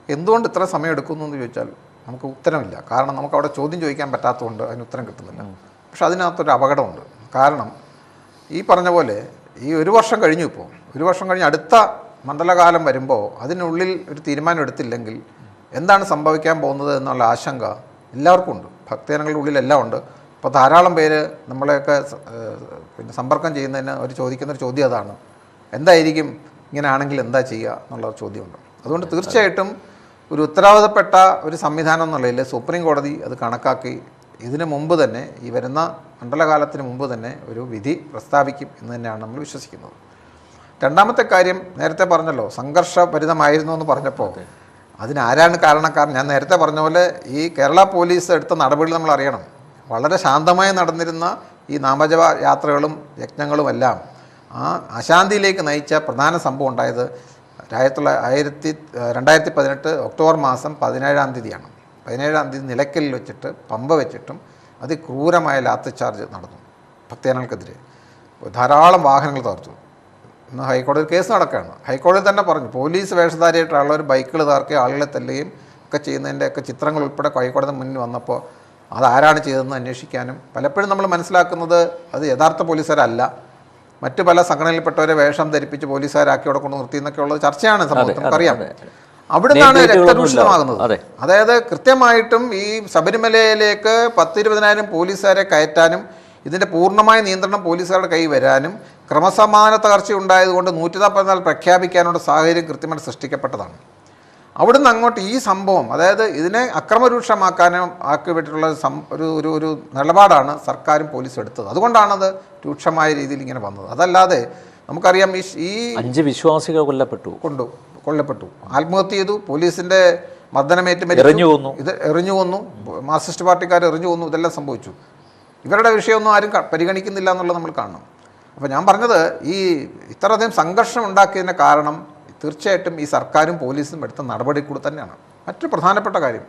എന്തുകൊണ്ട് ഇത്ര സമയം എടുക്കുന്നു എന്ന് ചോദിച്ചാൽ നമുക്ക് ഉത്തരമില്ല. കാരണം നമുക്ക് അവിടെ ചോദ്യം ചോദിക്കാൻ പറ്റാത്തതുകൊണ്ട് അതിന് ഉത്തരം കിട്ടുന്നില്ല. പക്ഷെ അതിനകത്തൊരു അപകടമുണ്ട്. കാരണം ഈ പറഞ്ഞ പോലെ ഈ ഒരു വർഷം കഴിഞ്ഞു ഇപ്പോൾ. ഒരു വർഷം കഴിഞ്ഞ് അടുത്ത മണ്ഡലകാലം വരുമ്പോൾ അതിനുള്ളിൽ ഒരു തീരുമാനം എടുത്തില്ലെങ്കിൽ എന്താണ് സംഭവിക്കാൻ പോകുന്നത് എന്നുള്ള ആശങ്ക എല്ലാവർക്കും ഉണ്ട്. ഭക്തജനങ്ങളുടെ ഉള്ളിലെല്ലാം ഉണ്ട്. അപ്പോൾ ധാരാളം പേര് നമ്മളെയൊക്കെ പിന്നെ സമ്പർക്കം ചെയ്യുന്നതിന് അവർ ചോദിക്കുന്ന ഒരു ചോദ്യം അതാണ്. എന്തായിരിക്കും ഇങ്ങനെ ആണെങ്കിൽ എന്താ ചെയ്യുക എന്നുള്ള ചോദ്യമുണ്ട്. അതുകൊണ്ട് തീർച്ചയായിട്ടും ഒരു ഉത്തരവാദപ്പെട്ട ഒരു സംവിധാനം എന്നുള്ളതിൽ സുപ്രീം കോടതി അത് കണക്കാക്കി ഇതിനു മുമ്പ് തന്നെ ഈ വരുന്ന മണ്ഡലകാലത്തിന് മുമ്പ് തന്നെ ഒരു വിധി പ്രസ്താവിക്കും എന്ന് തന്നെയാണ് നമ്മൾ വിശ്വസിക്കുന്നത്. രണ്ടാമത്തെ കാര്യം നേരത്തെ പറഞ്ഞല്ലോ സംഘർഷഭരിതമായിരുന്നു എന്ന് പറഞ്ഞപ്പോൾ. അതിനാരാണ് കാരണക്കാരൻ? ഞാൻ നേരത്തെ പറഞ്ഞ പോലെ ഈ കേരള പോലീസ് എടുത്ത നടപടികൾ നമ്മൾ അറിയണം. വളരെ ശാന്തമായി നടന്നിരുന്ന ഈ നാമജപ യാത്രകളും യജ്ഞങ്ങളും എല്ലാം ആ അശാന്തിയിലേക്ക് നയിച്ച പ്രധാന സംഭവം ഉണ്ടായത് ആയിരത്തി തൊള്ളായിരത്തി ആയിരത്തി രണ്ടായിരത്തി പതിനെട്ട് ഒക്ടോബർ മാസം പതിനേഴാം തീയതിയാണ്. പതിനേഴാം തീയതി നിലയ്ക്കലിൽ വെച്ചിട്ട് പമ്പ വെച്ചിട്ടും അതിക്രൂരമായ ലാത്തി ചാർജ് നടന്നു ഭക്തജനങ്ങൾക്കെതിരെ. ധാരാളം വാഹനങ്ങൾ തകർത്തു. ഇന്ന് ഹൈക്കോടതി കേസ് നടക്കുകയാണ്. ഹൈക്കോടതി തന്നെ പറഞ്ഞു പോലീസ് വേഷധാരിയായിട്ടുള്ള ബൈക്കുകൾ തകർക്കുകയും ആളുകളെ തല്ലുകയും ഒക്കെ ചെയ്യുന്നതിന്റെ ഒക്കെ ചിത്രങ്ങൾ ഉൾപ്പെടെ ഹൈക്കോടതി മുന്നിൽ വന്നപ്പോൾ അതാരാണ് ചെയ്തതെന്ന് അന്വേഷിക്കാനും പലപ്പോഴും നമ്മൾ മനസ്സിലാക്കുന്നത് അത് യഥാർത്ഥ പോലീസുകാരല്ല. മറ്റു പല സംഘടനയിൽപ്പെട്ടവരെ വേഷം ധരിപ്പിച്ച് പോലീസുകാരാക്കി അവിടെ കൊണ്ട് നിർത്തി എന്നൊക്കെ ഉള്ളത് ചർച്ചയാണ് സംഭവം. നമുക്കറിയാം. അവിടെ നിന്നാണ് രക്തരൂഷിതമാകുന്നത് അതായത് കൃത്യമായിട്ടും ഈ ശബരിമലയിലേക്ക് പത്തിരുപതിനായിരം പോലീസുകാരെ കയറ്റാനും ഇതിന്റെ പൂർണമായ നിയന്ത്രണം പോലീസുകാരുടെ കൈ വരാനും ക്രമസമാധാന തകർച്ച ഉണ്ടായതുകൊണ്ട് നൂറ്റി നാൽപ്പത്തിനാല് പ്രഖ്യാപിക്കാനുള്ള സാഹചര്യം കൃത്യമായിട്ട് സൃഷ്ടിക്കപ്പെട്ടതാണ്. അവിടുന്ന് അങ്ങോട്ട് ഈ സംഭവം അതായത് ഇതിനെ അക്രമരൂക്ഷമാക്കാനും ആക്കി വിട്ടിട്ടുള്ള സം ഒരു ഒരു ഒരു നിലപാടാണ് സർക്കാരും പോലീസും എടുത്തത്. അതുകൊണ്ടാണത് രൂക്ഷമായ രീതിയിൽ ഇങ്ങനെ വന്നത്. അതല്ലാതെ നമുക്കറിയാം ഈ ഈ അഞ്ച് വിശ്വാസികൾ കൊല്ലപ്പെട്ടു. കൊണ്ടു കൊല്ലപ്പെട്ടു. ആത്മഹത്യ ചെയ്തു പോലീസിന്റെ മർദ്ദനമേറ്റ് എറിഞ്ഞു കൊന്നു. ഇത് എറിഞ്ഞു കൊന്നു. മാർക്സിസ്റ്റ് പാർട്ടിക്കാർ എറിഞ്ഞു കൊന്നു. ഇതെല്ലാം സംഭവിച്ചു. ഇവരുടെ വിഷയമൊന്നും ആരും പരിഗണിക്കുന്നില്ല എന്നുള്ളത് നമ്മൾ കാണണം. അപ്പോൾ ഞാൻ പറഞ്ഞത് ഈ ഇത്രയധികം സംഘർഷം ഉണ്ടാക്കിയതിന്റെ കാരണം തീർച്ചയായിട്ടും ഈ സർക്കാരും പോലീസും എടുത്ത നടപടി കൂടെ തന്നെയാണ്. മറ്റു പ്രധാനപ്പെട്ട കാര്യം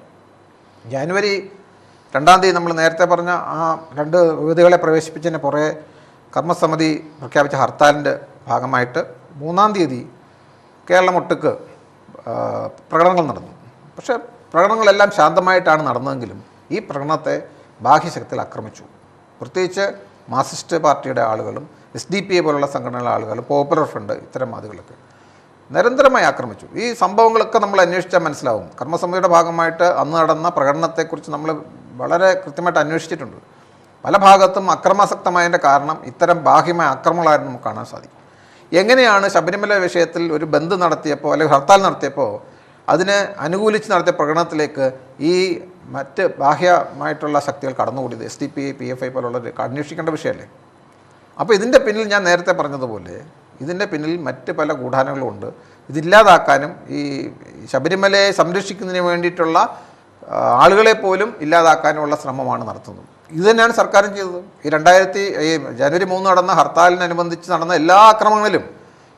ജാനുവരി രണ്ടാം തീയതി നമ്മൾ നേരത്തെ പറഞ്ഞ ആ രണ്ട് യുവതികളെ പ്രവേശിപ്പിച്ചതിന് പുറകെ കർമ്മസമിതി പ്രഖ്യാപിച്ച ഹർത്താലിന്റെ ഭാഗമായിട്ട് മൂന്നാം തീയതി കേരളം ഒട്ടുക്ക് പ്രകടനങ്ങൾ നടന്നു. പക്ഷേ പ്രകടനങ്ങളെല്ലാം ശാന്തമായിട്ടാണ് നടന്നതെങ്കിലും ഈ പ്രകടനത്തെ ബാഹ്യശക്തിയിൽ ആക്രമിച്ചു. പ്രത്യേകിച്ച് മാർസിസ്റ്റ് പാർട്ടിയുടെ ആളുകളും എസ് ഡി പി എ പോലുള്ള സംഘടനകളുടെ ആളുകളും പോപ്പുലർ ഫ്രണ്ട് ഇത്തരം ആളുകളൊക്കെ. നിരന്തരമായി ആക്രമിച്ചു. ഈ സംഭവങ്ങളൊക്കെ നമ്മൾ അന്വേഷിച്ചാൽ മനസ്സിലാവും. കർമ്മസമിതിയുടെ ഭാഗമായിട്ട് അന്ന് നടന്ന പ്രകടനത്തെക്കുറിച്ച് നമ്മൾ വളരെ കൃത്യമായിട്ട് അന്വേഷിച്ചിട്ടുണ്ട്. പല ഭാഗത്തും അക്രമാസക്തമായതിന്റെ കാരണം ഇത്തരം ബാഹ്യമായ അക്രമങ്ങളായിരുന്നു നമുക്ക് കാണാൻ സാധിക്കും. എങ്ങനെയാണ് ശബരിമല വിഷയത്തിൽ ഒരു ബന്ദ് നടത്തിയപ്പോൾ അല്ലെങ്കിൽ ഹർത്താൽ നടത്തിയപ്പോൾ അതിനെ അനുകൂലിച്ച് നടത്തിയ പ്രകടനത്തിലേക്ക് ഈ മറ്റ് ബാഹ്യമായിട്ടുള്ള ശക്തികൾ കടന്നുകൂടിയത്? S D P I P F I പോലുള്ളവർ അന്വേഷിക്കേണ്ട വിഷയമല്ലേ? അപ്പോൾ ഇതിന്റെ പിന്നിൽ ഞാൻ നേരത്തെ പറഞ്ഞതുപോലെ ഇതിന്റെ പിന്നിൽ മറ്റ് പല ഗൂഢാനങ്ങളും ഉണ്ട്. ഇതില്ലാതാക്കാനും ഈ ശബരിമലയെ സംരക്ഷിക്കുന്നതിന് വേണ്ടിയിട്ടുള്ള ആളുകളെ പോലും ഇല്ലാതാക്കാനുമുള്ള ശ്രമമാണ് നടത്തുന്നത്. ഇത് തന്നെയാണ് സർക്കാരും ചെയ്തത്. ഈ രണ്ടായിരത്തി ഈ ജനുവരി മൂന്ന് നടന്ന ഹർത്താലിനനുബന്ധിച്ച് നടന്ന എല്ലാ അക്രമങ്ങളിലും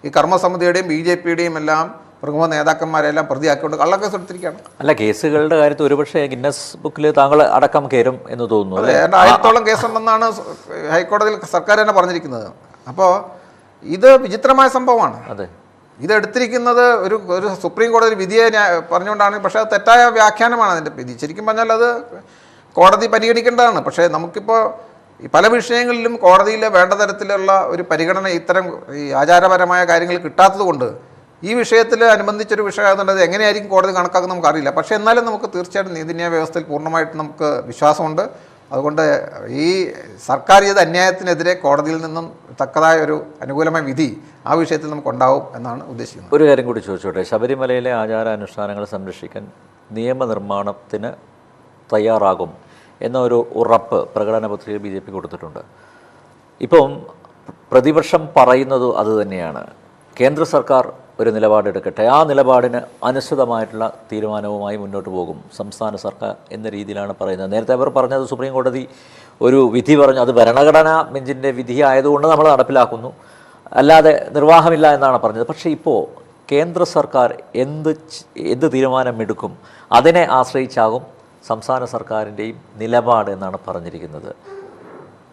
ഈ കർമ്മസമിതിയുടെയും ബി ജെ പിയുടെയും എല്ലാം പ്രമുഖ നേതാക്കന്മാരെല്ലാം പ്രതിയാക്കിക്കൊണ്ട് കള്ളക്കേസ് എടുത്തിരിക്കുകയാണ്. അല്ല കേസുകളുടെ കാര്യത്തിൽ ഒരുപക്ഷെ ഗിന്നസ് ബുക്കിൽ താങ്കൾ അടക്കം കയറും എന്ന് തോന്നുന്നു അല്ലേ? ഏതാണ്ട് ആയിരത്തോളം കേസുണ്ടെന്നാണ് ഹൈക്കോടതിയിൽ സർക്കാർ തന്നെ പറഞ്ഞിരിക്കുന്നത്. അപ്പോൾ ഇത് വിചിത്രമായ സംഭവമാണ്. അതെ. ഇത് എടുത്തിരിക്കുന്നത് ഒരു ഒരു സുപ്രീം കോടതി വിധിയെ ന്യാ- പറഞ്ഞുകൊണ്ടാണ്. പക്ഷേ അത് തെറ്റായ വ്യാഖ്യാനമാണ് അതിന്റെ വിധി. ശരിക്കും പറഞ്ഞാൽ അത് കോടതി പരിഗണിക്കേണ്ടതാണ്. പക്ഷേ നമുക്കിപ്പോൾ പല വിഷയങ്ങളിലും കോടതിയിൽ വേണ്ട തരത്തിലുള്ള ഒരു പരിഗണന ഇത്തരം ഈ ആചാരപരമായ കാര്യങ്ങൾ കിട്ടാത്തത് കൊണ്ട് ഈ വിഷയത്തിൽ അനുബന്ധിച്ചൊരു വിഷയമായതുകൊണ്ട് അത് എങ്ങനെയായിരിക്കും കോടതി കണക്കാക്കുന്നത് നമുക്കറിയില്ല. പക്ഷേ എന്നാലും നമുക്ക് തീർച്ചയായിട്ടും നീതിന്യായ വ്യവസ്ഥയിൽ പൂർണമായിട്ട് നമുക്ക് വിശ്വാസമുണ്ട്. അതുകൊണ്ട് ഈ സർക്കാർ ചെയ്ത അന്യായത്തിനെതിരെ കോടതിയിൽ നിന്നും തക്കതായ ഒരു അനുകൂലമായ വിധി ആ വിഷയത്തിൽ നമുക്കുണ്ടാവും എന്നാണ് ഉദ്ദേശിക്കുന്നത്. ഒരു കാര്യം കൂടി ചോദിച്ചോട്ടെ? ശബരിമലയിലെ ആചാരാനുഷ്ഠാനങ്ങൾ സംരക്ഷിക്കാൻ നിയമനിർമ്മാണത്തിന് തയ്യാറാകും എന്ന ഒരു ഉറപ്പ് പ്രകടന പത്രിക ബി ജെ പി കൊടുത്തിട്ടുണ്ട്. ഇപ്പം പ്രതിപക്ഷം പറയുന്നത് അത് തന്നെയാണ്. കേന്ദ്ര സർക്കാർ ഒരു നിലപാടെടുക്കട്ടെ ആ നിലപാടിന് അനുസൃതമായിട്ടുള്ള തീരുമാനവുമായി മുന്നോട്ട് പോകും. സംസ്ഥാന സർക്കാർ എന്ന രീതിയിലാണ് പറയുന്നത്. നേരത്തെ അവർ പറഞ്ഞത് സുപ്രീം കോടതി ഒരു വിധി പറഞ്ഞു. അത് ഭരണഘടനാ ബെഞ്ചിന്റെ വിധി ആയതുകൊണ്ട് നമ്മൾ നടപ്പിലാക്കുന്നു. അല്ലാതെ നിർവാഹമില്ല എന്നാണ് പറഞ്ഞത്. പക്ഷേ ഇപ്പോൾ കേന്ദ്ര സർക്കാർ എന്ത് എന്ത് തീരുമാനമെടുക്കും? അതിനെ ആശ്രയിച്ചാകും സംസ്ഥാന സർക്കാരിന്റെയും നിലപാട് എന്നാണ് പറഞ്ഞിരിക്കുന്നത്.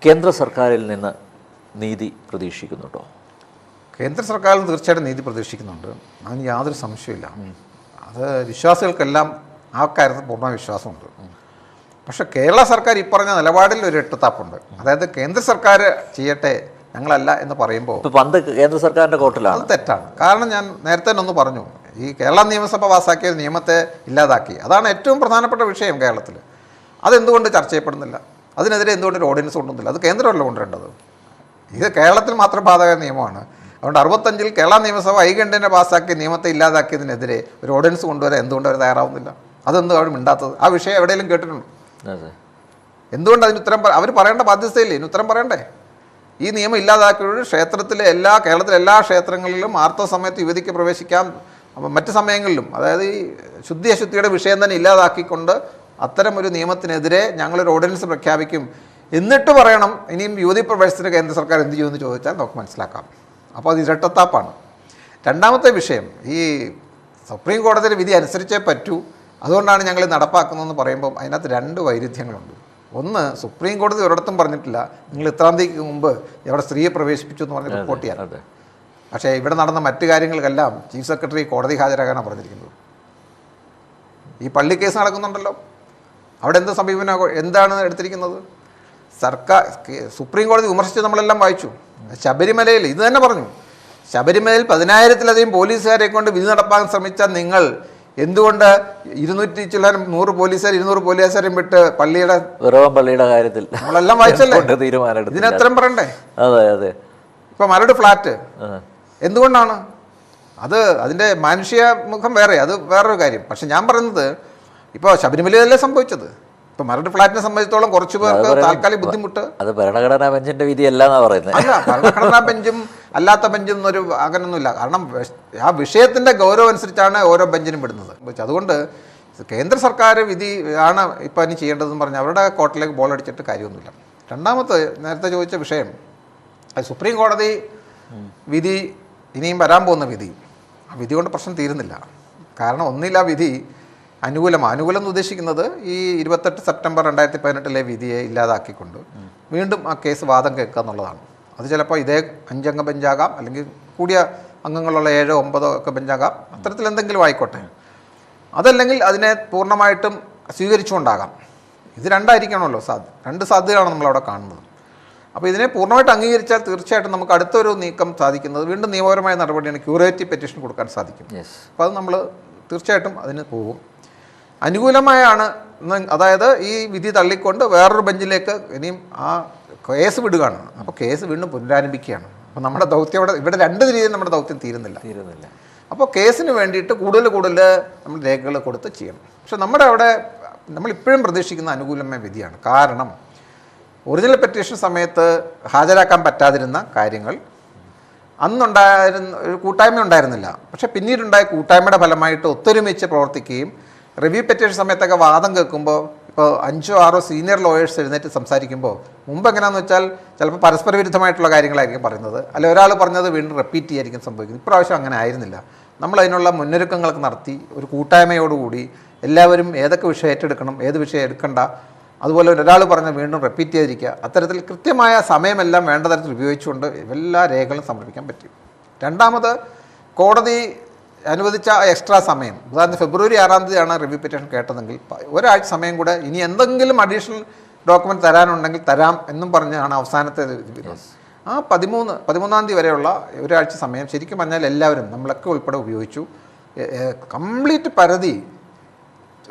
കേന്ദ്ര സർക്കാരിൽ നിന്ന് നീതി പ്രതീക്ഷിക്കുന്നുണ്ടോ? കേന്ദ്ര സർക്കാരിൽ തീർച്ചയായിട്ടും നീതി പ്രതീക്ഷിക്കുന്നുണ്ട്. അതിന് യാതൊരു സംശയമില്ല അത് വിശ്വാസികൾക്കെല്ലാം ആ കാര്യത്തിൽ പൂർണ വിശ്വാസമുണ്ട്. പക്ഷേ കേരള സർക്കാർ ഈ പറഞ്ഞ നിലപാടിൽ ഒരു എട്ടുത്താപ്പുണ്ട് അതായത് കേന്ദ്ര സർക്കാർ ചെയ്യട്ടെ ഞങ്ങളല്ല എന്ന് പറയുമ്പോൾ പന്ത് കേന്ദ്ര സർക്കാരിന്റെ കോട്ടിലാണ്. അത് തെറ്റാണ്. കാരണം ഞാൻ നേരത്തെ തന്നെ ഒന്ന് പറഞ്ഞു. ഈ കേരള നിയമസഭ പാസ്സാക്കിയ ഒരു നിയമത്തെ ഇല്ലാതാക്കി. അതാണ് ഏറ്റവും പ്രധാനപ്പെട്ട വിഷയം കേരളത്തിൽ അതെന്തുകൊണ്ട് ചർച്ച ചെയ്യപ്പെടുന്നില്ല? അതിനെതിരെ എന്തുകൊണ്ട് ഒരു ഓർഡിനൻസ് കൊണ്ടുവന്നില്ല? അത് കേന്ദ്രമല്ല കൊണ്ടുവരേണ്ടത്. ഇത് കേരളത്തിൽ മാത്രം ബാധക നിയമമാണ്. അതുകൊണ്ട് അറുപത്തഞ്ചിൽ കേരള നിയമസഭ ഐകണ്ഠ്യനെ പാസ്സാക്കി നിയമത്തെ ഇല്ലാതാക്കിയതിനെതിരെ ഒരു ഓർഡിനൻസ് കൊണ്ടുവരാൻ എന്തുകൊണ്ട് അവർ തയ്യാറാവുന്നില്ല? അതെന്തും അവർ മിണ്ടാത്തത്. ആ വിഷയം എവിടെയെങ്കിലും കേട്ടിട്ടുണ്ട്? എന്തുകൊണ്ട് അതിന് ഉത്തരം അവർ പറയേണ്ട ബാധ്യതയില്ലേ? ഇതിന് ഉത്തരം പറയണ്ടേ? ഈ നിയമം ഇല്ലാതാക്കിയത് ക്ഷേത്രത്തിലെ എല്ലാ കേരളത്തിലെ എല്ലാ ക്ഷേത്രങ്ങളിലും ആർത്ത സമയത്ത് യുവതിക്ക് പ്രവേശിക്കാം. മറ്റ് സമയങ്ങളിലും അതായത് ഈ ശുദ്ധി അശുദ്ധിയുടെ വിഷയം തന്നെ ഇല്ലാതാക്കിക്കൊണ്ട് അത്തരം ഒരു നിയമത്തിനെതിരെ ഞങ്ങളൊരു ഓർഡിനൻസ് പ്രഖ്യാപിക്കും. എന്നിട്ട് പറയണം ഇനിയും യുവതി പ്രവേശനത്തിന് കേന്ദ്ര സർക്കാർ എന്ത് ചെയ്യുമെന്ന് ചോദിച്ചാൽ നമുക്ക് മനസ്സിലാക്കാം. അപ്പോൾ അത് ഇരട്ടത്താപ്പാണ്. രണ്ടാമത്തെ വിഷയം ഈ സുപ്രീം കോടതിയുടെ വിധി അനുസരിച്ചേ പറ്റൂ. അതുകൊണ്ടാണ് ഞങ്ങൾ നടപ്പാക്കുന്നതെന്ന് പറയുമ്പം അതിനകത്ത് രണ്ട് വൈരുദ്ധ്യങ്ങളുണ്ട്. ഒന്ന് സുപ്രീം കോടതി ഒരിടത്തും പറഞ്ഞിട്ടില്ല. നിങ്ങൾ ഇത്രാം തീയതിക്ക് മുമ്പ് ഇവിടെ സ്ത്രീയെ പ്രവേശിപ്പിച്ചു എന്ന് പറഞ്ഞ് റിപ്പോർട്ട് ചെയ്യാൻ. പക്ഷേ ഇവിടെ നടന്ന മറ്റു കാര്യങ്ങൾക്കെല്ലാം ചീഫ് സെക്രട്ടറി കോടതി ഹാജരാകാനാണ് പറഞ്ഞിരിക്കുന്നത്. ഈ പള്ളി കേസ് നടക്കുന്നുണ്ടല്ലോ. അവിടെ എന്ത് സമീപനം എന്താണ് എടുത്തിരിക്കുന്നത്? സർക്കാർ സുപ്രീം കോടതി വിമർശിച്ച് നമ്മളെല്ലാം വായിച്ചു. ശബരിമലയിൽ ഇത് തന്നെ പറഞ്ഞു. ശബരിമലയിൽ പതിനായിരത്തിലധികം പോലീസുകാരെ കൊണ്ട് വിധി നടപ്പാക്കാൻ ശ്രമിച്ച നിങ്ങൾ എന്തുകൊണ്ട് ഇരുന്നൂറ്റി ചില്ലാനും നൂറ് പോലീസുകാർ ഇരുന്നൂറ് പോലീസുകാരും വിട്ട് പള്ളിയുടെ പള്ളിയുടെ കാര്യത്തിൽ നമ്മളെല്ലാം വായിച്ചല്ലേ? തീരുമാനം എടുത്തില്ല. പറയണ്ടേ? അതെ അതെ. ഇപ്പൊ മരട് ഫ്ലാറ്റ്. എന്തുകൊണ്ടാണ്? അത് അതിന്റെ മാനുഷിക മുഖം വേറെ അത് വേറൊരു കാര്യം. പക്ഷെ ഞാൻ പറയുന്നത് ഇപ്പോൾ ശബരിമലയിലല്ലേ സംഭവിച്ചത്? ഇപ്പോൾ മരട് ഫ്ലാറ്റിനെ സംബന്ധിച്ചിടത്തോളം കുറച്ച് പേർക്ക് താൽക്കാലിക ബുദ്ധിമുട്ട്. അത് ഭരണഘടനാ ബെഞ്ചിന്റെ വിധി അല്ല എന്നാ പറയുന്നത് അല്ല ഭരണഘടനാ ബെഞ്ചും അല്ലാത്ത ബെഞ്ചും എന്നൊരു അങ്ങനൊന്നുമില്ല. കാരണം ആ വിഷയത്തിന്റെ ഗൗരവം അനുസരിച്ചാണ് ഓരോ ബെഞ്ചിനും വിടുന്നത് അതുകൊണ്ട് കേന്ദ്ര സർക്കാർ വിധി ആണ് ഇപ്പം ഇനി ചെയ്യേണ്ടതെന്ന് പറഞ്ഞ അവരുടെ കോർട്ടിലേക്ക് ബോൾ അടിച്ചിട്ട് കാര്യമൊന്നുമില്ല. രണ്ടാമത്തെ നേരത്തെ ചോദിച്ച വിഷയം സുപ്രീം കോടതി വിധി ഇനിയും വരാൻ പോകുന്ന വിധി. ആ വിധി കൊണ്ട് പ്രശ്നം തീരുന്നില്ല. കാരണം ഒന്നില്ല വിധി അനുകൂലമാണ് അനുകൂലം എന്ന് ഉദ്ദേശിക്കുന്നത് ഈ ഇരുപത്തെട്ട് സെപ്റ്റംബർ രണ്ടായിരത്തി പതിനെട്ടിലെ വിധിയെ ഇല്ലാതാക്കിക്കൊണ്ട് വീണ്ടും ആ കേസ് വാദം കേൾക്കുക എന്നുള്ളതാണ്. അത് ചിലപ്പോൾ ഇതേ അഞ്ചംഗ ബെഞ്ചാകാം അല്ലെങ്കിൽ കൂടിയ അംഗങ്ങളുള്ള ഏഴോ ഒമ്പതോ ഒക്കെ ബെഞ്ചാകാം. അത്തരത്തിൽ എന്തെങ്കിലും ആയിക്കോട്ടെ. അതല്ലെങ്കിൽ അതിനെ പൂർണമായിട്ടും സ്വീകരിച്ചുകൊണ്ടാകാം. ഇത് രണ്ടായിരിക്കണമല്ലോ സാധ്യ രണ്ട് സാധ്യതയാണ് നമ്മളവിടെ കാണുന്നത്. അപ്പോൾ ഇതിനെ പൂർണമായിട്ട് അംഗീകരിച്ചാൽ തീർച്ചയായിട്ടും നമുക്ക് അടുത്തൊരു നീക്കം സാധിക്കുന്നത് വീണ്ടും നിയമപരമായ നടപടിയാണ് ക്യൂറേറ്റീവ് പെറ്റീഷൻ കൊടുക്കാൻ സാധിക്കും. അപ്പോൾ അത് നമ്മൾ തീർച്ചയായിട്ടും അതിന് പോകും. അനുകൂലമായാണ്. അതായത് ഈ വിധി തള്ളിക്കൊണ്ട് വേറൊരു ബെഞ്ചിലേക്ക് ഇനിയും ആ കേസ് വിടുകയാണ്. അപ്പോൾ കേസ് വീണ്ടും പുനരാരംഭിക്കുകയാണ്. അപ്പോൾ നമ്മുടെ ദൗത്യം ഇവിടെ ഇവിടെ രണ്ട് രീതിയിൽ നമ്മുടെ ദൗത്യം തീരുന്നില്ല. തീരുന്നില്ല. അപ്പോൾ കേസിന് വേണ്ടിയിട്ട് കൂടുതൽ കൂടുതൽ നമ്മൾ രേഖകൾ കൊടുത്ത് ചെയ്യണം. പക്ഷെ നമ്മുടെ അവിടെ നമ്മളിപ്പോഴും പ്രതീക്ഷിക്കുന്ന അനുകൂലമായ വിധിയാണ്. കാരണം ഒറിജിനൽ പെറ്റീഷൻ സമയത്ത് ഹാജരാക്കാൻ പറ്റാതിരുന്ന കാര്യങ്ങൾ അന്നുണ്ടായിരുന്ന ഒരു കൂട്ടായ്മ ഉണ്ടായിരുന്നില്ല. പക്ഷേ പിന്നീടുണ്ടായ കൂട്ടായ്മയുടെ ഫലമായിട്ട് ഒത്തൊരുമിച്ച് പ്രവർത്തിക്കുകയും റിവ്യൂ പെറ്റീഷൻ സമയത്തൊക്കെ വാദം കേൾക്കുമ്പോൾ ഇപ്പോൾ അഞ്ചോ ആറോ സീനിയർ ലോയേഴ്സ് എഴുന്നേറ്റ് സംസാരിക്കുമ്പോൾ മുമ്പ് എങ്ങനെയാണെന്ന് വെച്ചാൽ ചിലപ്പോൾ പരസ്പര വിരുദ്ധമായിട്ടുള്ള കാര്യങ്ങളായിരിക്കും പറയുന്നത്. അല്ലെ ഒരാൾ പറഞ്ഞത് വീണ്ടും റിപ്പീറ്റ് ചെയ്യായിരിക്കും സംഭവിക്കുന്നത്. ഇപ്രാവശ്യം അങ്ങനെ ആയിരുന്നില്ല. നമ്മൾ അതിനുള്ള മുന്നൊരുക്കങ്ങളൊക്കെ നടത്തി ഒരു കൂട്ടായ്മയോടുകൂടി എല്ലാവരും ഏതൊക്കെ വിഷയം ഏറ്റെടുക്കണം ഏത് വിഷയം എടുക്കണ്ട അതുപോലെ ഒരാൾ പറഞ്ഞ വീണ്ടും റിപ്പീറ്റ് ചെയ്തിരിക്കുക അത്തരത്തിൽ കൃത്യമായ സമയമെല്ലാം വേണ്ട തരത്തിൽ ഉപയോഗിച്ചുകൊണ്ട് എല്ലാ രേഖകളും സമർപ്പിക്കാൻ പറ്റും. രണ്ടാമത് കോടതി അനുവദിച്ച ആ എക്സ്ട്രാ സമയം ഉദാഹരണത്തിന് ഫെബ്രുവരി ആറാം തീയതിയാണ് റിവ്യൂ പെറ്റീഷൻ കേട്ടതെങ്കിൽ ഒരാഴ്ച സമയം കൂടെ ഇനി എന്തെങ്കിലും അഡീഷണൽ ഡോക്യുമെന്റ് തരാനുണ്ടെങ്കിൽ തരാം എന്നും പറഞ്ഞാണ് അവസാനത്തെ. ആ പതിമൂന്ന് പതിമൂന്നാം തീയതി വരെയുള്ള ഒരാഴ്ച സമയം ശരിക്കും പറഞ്ഞാൽ എല്ലാവരും നമ്മളൊക്കെ ഉൾപ്പെടെ ഉപയോഗിച്ചു. കംപ്ലീറ്റ് പരതി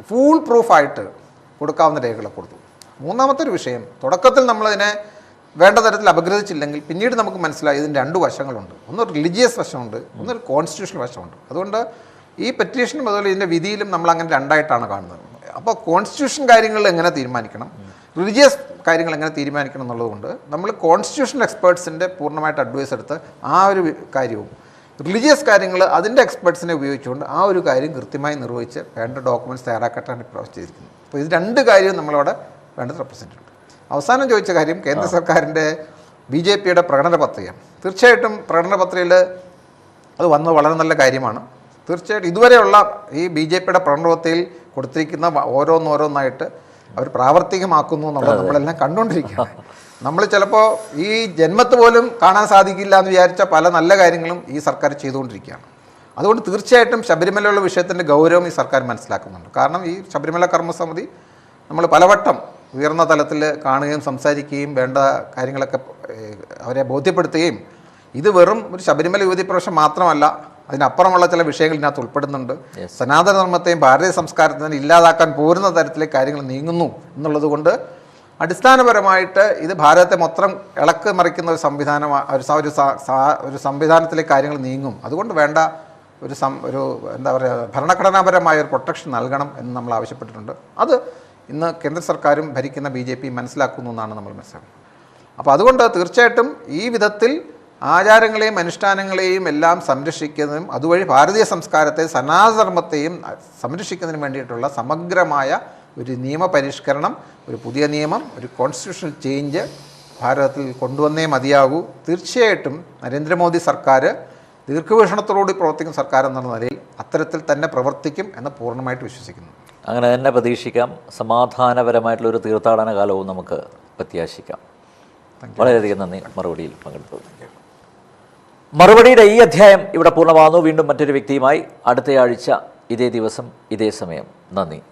ഫുൾ പ്രൂഫായിട്ട് കൊടുക്കാവുന്ന രേഖകളെ കൊടുത്തു. മൂന്നാമത്തെ ഒരു വിഷയം തുടക്കത്തിൽ നമ്മളതിനെ വേണ്ട തരത്തിൽ അപഗ്രഥിച്ചില്ലെങ്കിൽ പിന്നീട് നമുക്ക് മനസ്സിലായി ഇതിന് രണ്ട് വശങ്ങളുണ്ട്. ഒന്ന് റിലീജിയസ് വശമുണ്ട് ഒന്ന് കോൺസ്റ്റിറ്റ്യൂഷണൽ വശമുണ്ട്. അതുകൊണ്ട് ഈ പെറ്റീഷനും അതുപോലെ ഇതിന്റെ വിധിയിലും നമ്മൾ അങ്ങനെ രണ്ടായിട്ടാണ് കാണുന്നത്. അപ്പോൾ കോൺസ്റ്റിറ്റ്യൂഷൻ കാര്യങ്ങൾ എങ്ങനെ തീരുമാനിക്കണം? റിലീജിയസ് കാര്യങ്ങൾ എങ്ങനെ തീരുമാനിക്കണം എന്നുള്ളതുകൊണ്ട് നമ്മൾ കോൺസ്റ്റിറ്റ്യൂഷണൽ എക്സ്പേർട്സിന്റെ പൂർണമായിട്ട് അഡ്വൈസ് എടുത്ത് ആ ഒരു കാര്യവും റിലീജിയസ് കാര്യങ്ങൾ അതിന്റെ എക്സ്പേർട്സിനെ ഉപയോഗിച്ചുകൊണ്ട് ആ ഒരു കാര്യം കൃത്യമായി നിർവഹിച്ച് വേണ്ട ഡോക്യുമെന്റ്സ് തയ്യാറാക്കട്ടാണ് ഇപ്പോൾ ചെയ്തിരിക്കുന്നത് അപ്പോൾ ഇത് രണ്ട് കാര്യവും നമ്മളവിടെ വേണ്ടത് റെപ്രസെന്റ് ഉണ്ട് അവസാനം ചോദിച്ച കാര്യം കേന്ദ്ര സർക്കാരിന്റെ ബി ജെ പിയുടെ പ്രകടന പത്രിക തീർച്ചയായിട്ടും പ്രകടന പത്രികയിൽ അത് വന്നത് വളരെ നല്ല കാര്യമാണ്. തീർച്ചയായിട്ടും ഇതുവരെയുള്ള ഈ ബി ജെ പിയുടെ പ്രകടനത്തിൽ കൊടുത്തിരിക്കുന്ന ഓരോന്നോരോന്നായിട്ട് അവർ പ്രാവർത്തികമാക്കുന്നു എന്നുള്ളത് നമ്മളെല്ലാം കണ്ടുകൊണ്ടിരിക്കുകയാണ്. നമ്മൾ ചിലപ്പോൾ ഈ ജന്മത്ത് പോലും കാണാൻ സാധിക്കില്ല എന്ന് വിചാരിച്ച പല നല്ല കാര്യങ്ങളും ഈ സർക്കാർ ചെയ്തുകൊണ്ടിരിക്കുകയാണ്. അതുകൊണ്ട് തീർച്ചയായിട്ടും ശബരിമലയുള്ള വിഷയത്തിന്റെ ഗൗരവം ഈ സർക്കാർ മനസ്സിലാക്കുന്നുണ്ട്. കാരണം ഈ ശബരിമല കർമ്മസമിതി നമ്മൾ പലവട്ടം ഉയർന്ന തലത്തിൽ കാണുകയും സംസാരിക്കുകയും വേണ്ട കാര്യങ്ങളൊക്കെ അവരെ ബോധ്യപ്പെടുത്തുകയും ഇത് വെറും ഒരു ശബരിമല യുവതി പ്രവേശം മാത്രമല്ല അതിനപ്പുറമുള്ള ചില വിഷയങ്ങൾ ഇതിനകത്ത് ഉൾപ്പെടുന്നുണ്ട്. സനാതന ധർമ്മത്തെയും ഭാരതീയ സംസ്കാരത്തിനും ഇല്ലാതാക്കാൻ പോരുന്ന തരത്തിലെ കാര്യങ്ങൾ നീങ്ങുന്നു എന്നുള്ളതുകൊണ്ട് അടിസ്ഥാനപരമായിട്ട് ഇത് ഭാരതത്തെ മൊത്തം ഇളക്ക് മറിക്കുന്ന ഒരു സംവിധാനം ഒരു ഒരു സ- സ- ഒരു സംവിധാനത്തിലേക്ക് കാര്യങ്ങൾ നീങ്ങും. അതുകൊണ്ട് വേണ്ട ഒരു സം ഒരു എന്താ പറയുക ഭരണഘടനാപരമായ ഒരു പ്രൊട്ടക്ഷൻ നൽകണം എന്ന് നമ്മൾ ആവശ്യപ്പെട്ടിട്ടുണ്ട്. അത് ഇന്ന് കേന്ദ്ര സർക്കാരും ഭരിക്കുന്ന ബി ജെ പി മനസ്സിലാക്കുന്നു എന്നാണ് നമ്മൾ മനസ്സിലാക്കുന്നത്. അപ്പോൾ അതുകൊണ്ട് തീർച്ചയായിട്ടും ഈ വിധത്തിൽ ആചാരങ്ങളെയും അനുഷ്ഠാനങ്ങളെയും എല്ലാം സംരക്ഷിക്കുന്നതും അതുവഴി ഭാരതീയ സംസ്കാരത്തെ സനാതനധർമ്മത്തെയും സംരക്ഷിക്കുന്നതിന് വേണ്ടിയിട്ടുള്ള സമഗ്രമായ ഒരു നിയമപരിഷ്കരണം ഒരു പുതിയ നിയമം ഒരു കോൺസ്റ്റിറ്റ്യൂഷണൽ ചേഞ്ച് ഭാരതത്തിൽ കൊണ്ടുവന്നേ മതിയാകൂ. തീർച്ചയായിട്ടും നരേന്ദ്രമോദി സർക്കാർ ദീർഘവീക്ഷണത്തോടുകൂടി പ്രവർത്തിക്കുന്ന സർക്കാർ എന്നുള്ള നിലയിൽ അത്തരത്തിൽ തന്നെ പ്രവർത്തിക്കും എന്ന് പൂർണമായിട്ട് വിശ്വസിക്കുന്നു. അങ്ങനെ തന്നെ പ്രതീക്ഷിക്കാം. സമാധാനപരമായിട്ടുള്ള ഒരു തീർത്ഥാടന കാലവും നമുക്ക് പ്രത്യാശിക്കാം. വളരെയധികം നന്ദി. മറുപടിയിൽ പങ്കെടുത്തത്. മറുപടിയുടെ ഈ അധ്യായം ഇവിടെ പൂർണമാകുന്നു. വീണ്ടും മറ്റൊരു വ്യക്തിയുമായി അടുത്തയാഴ്ച ഇതേ ദിവസം ഇതേ സമയം. നന്ദി.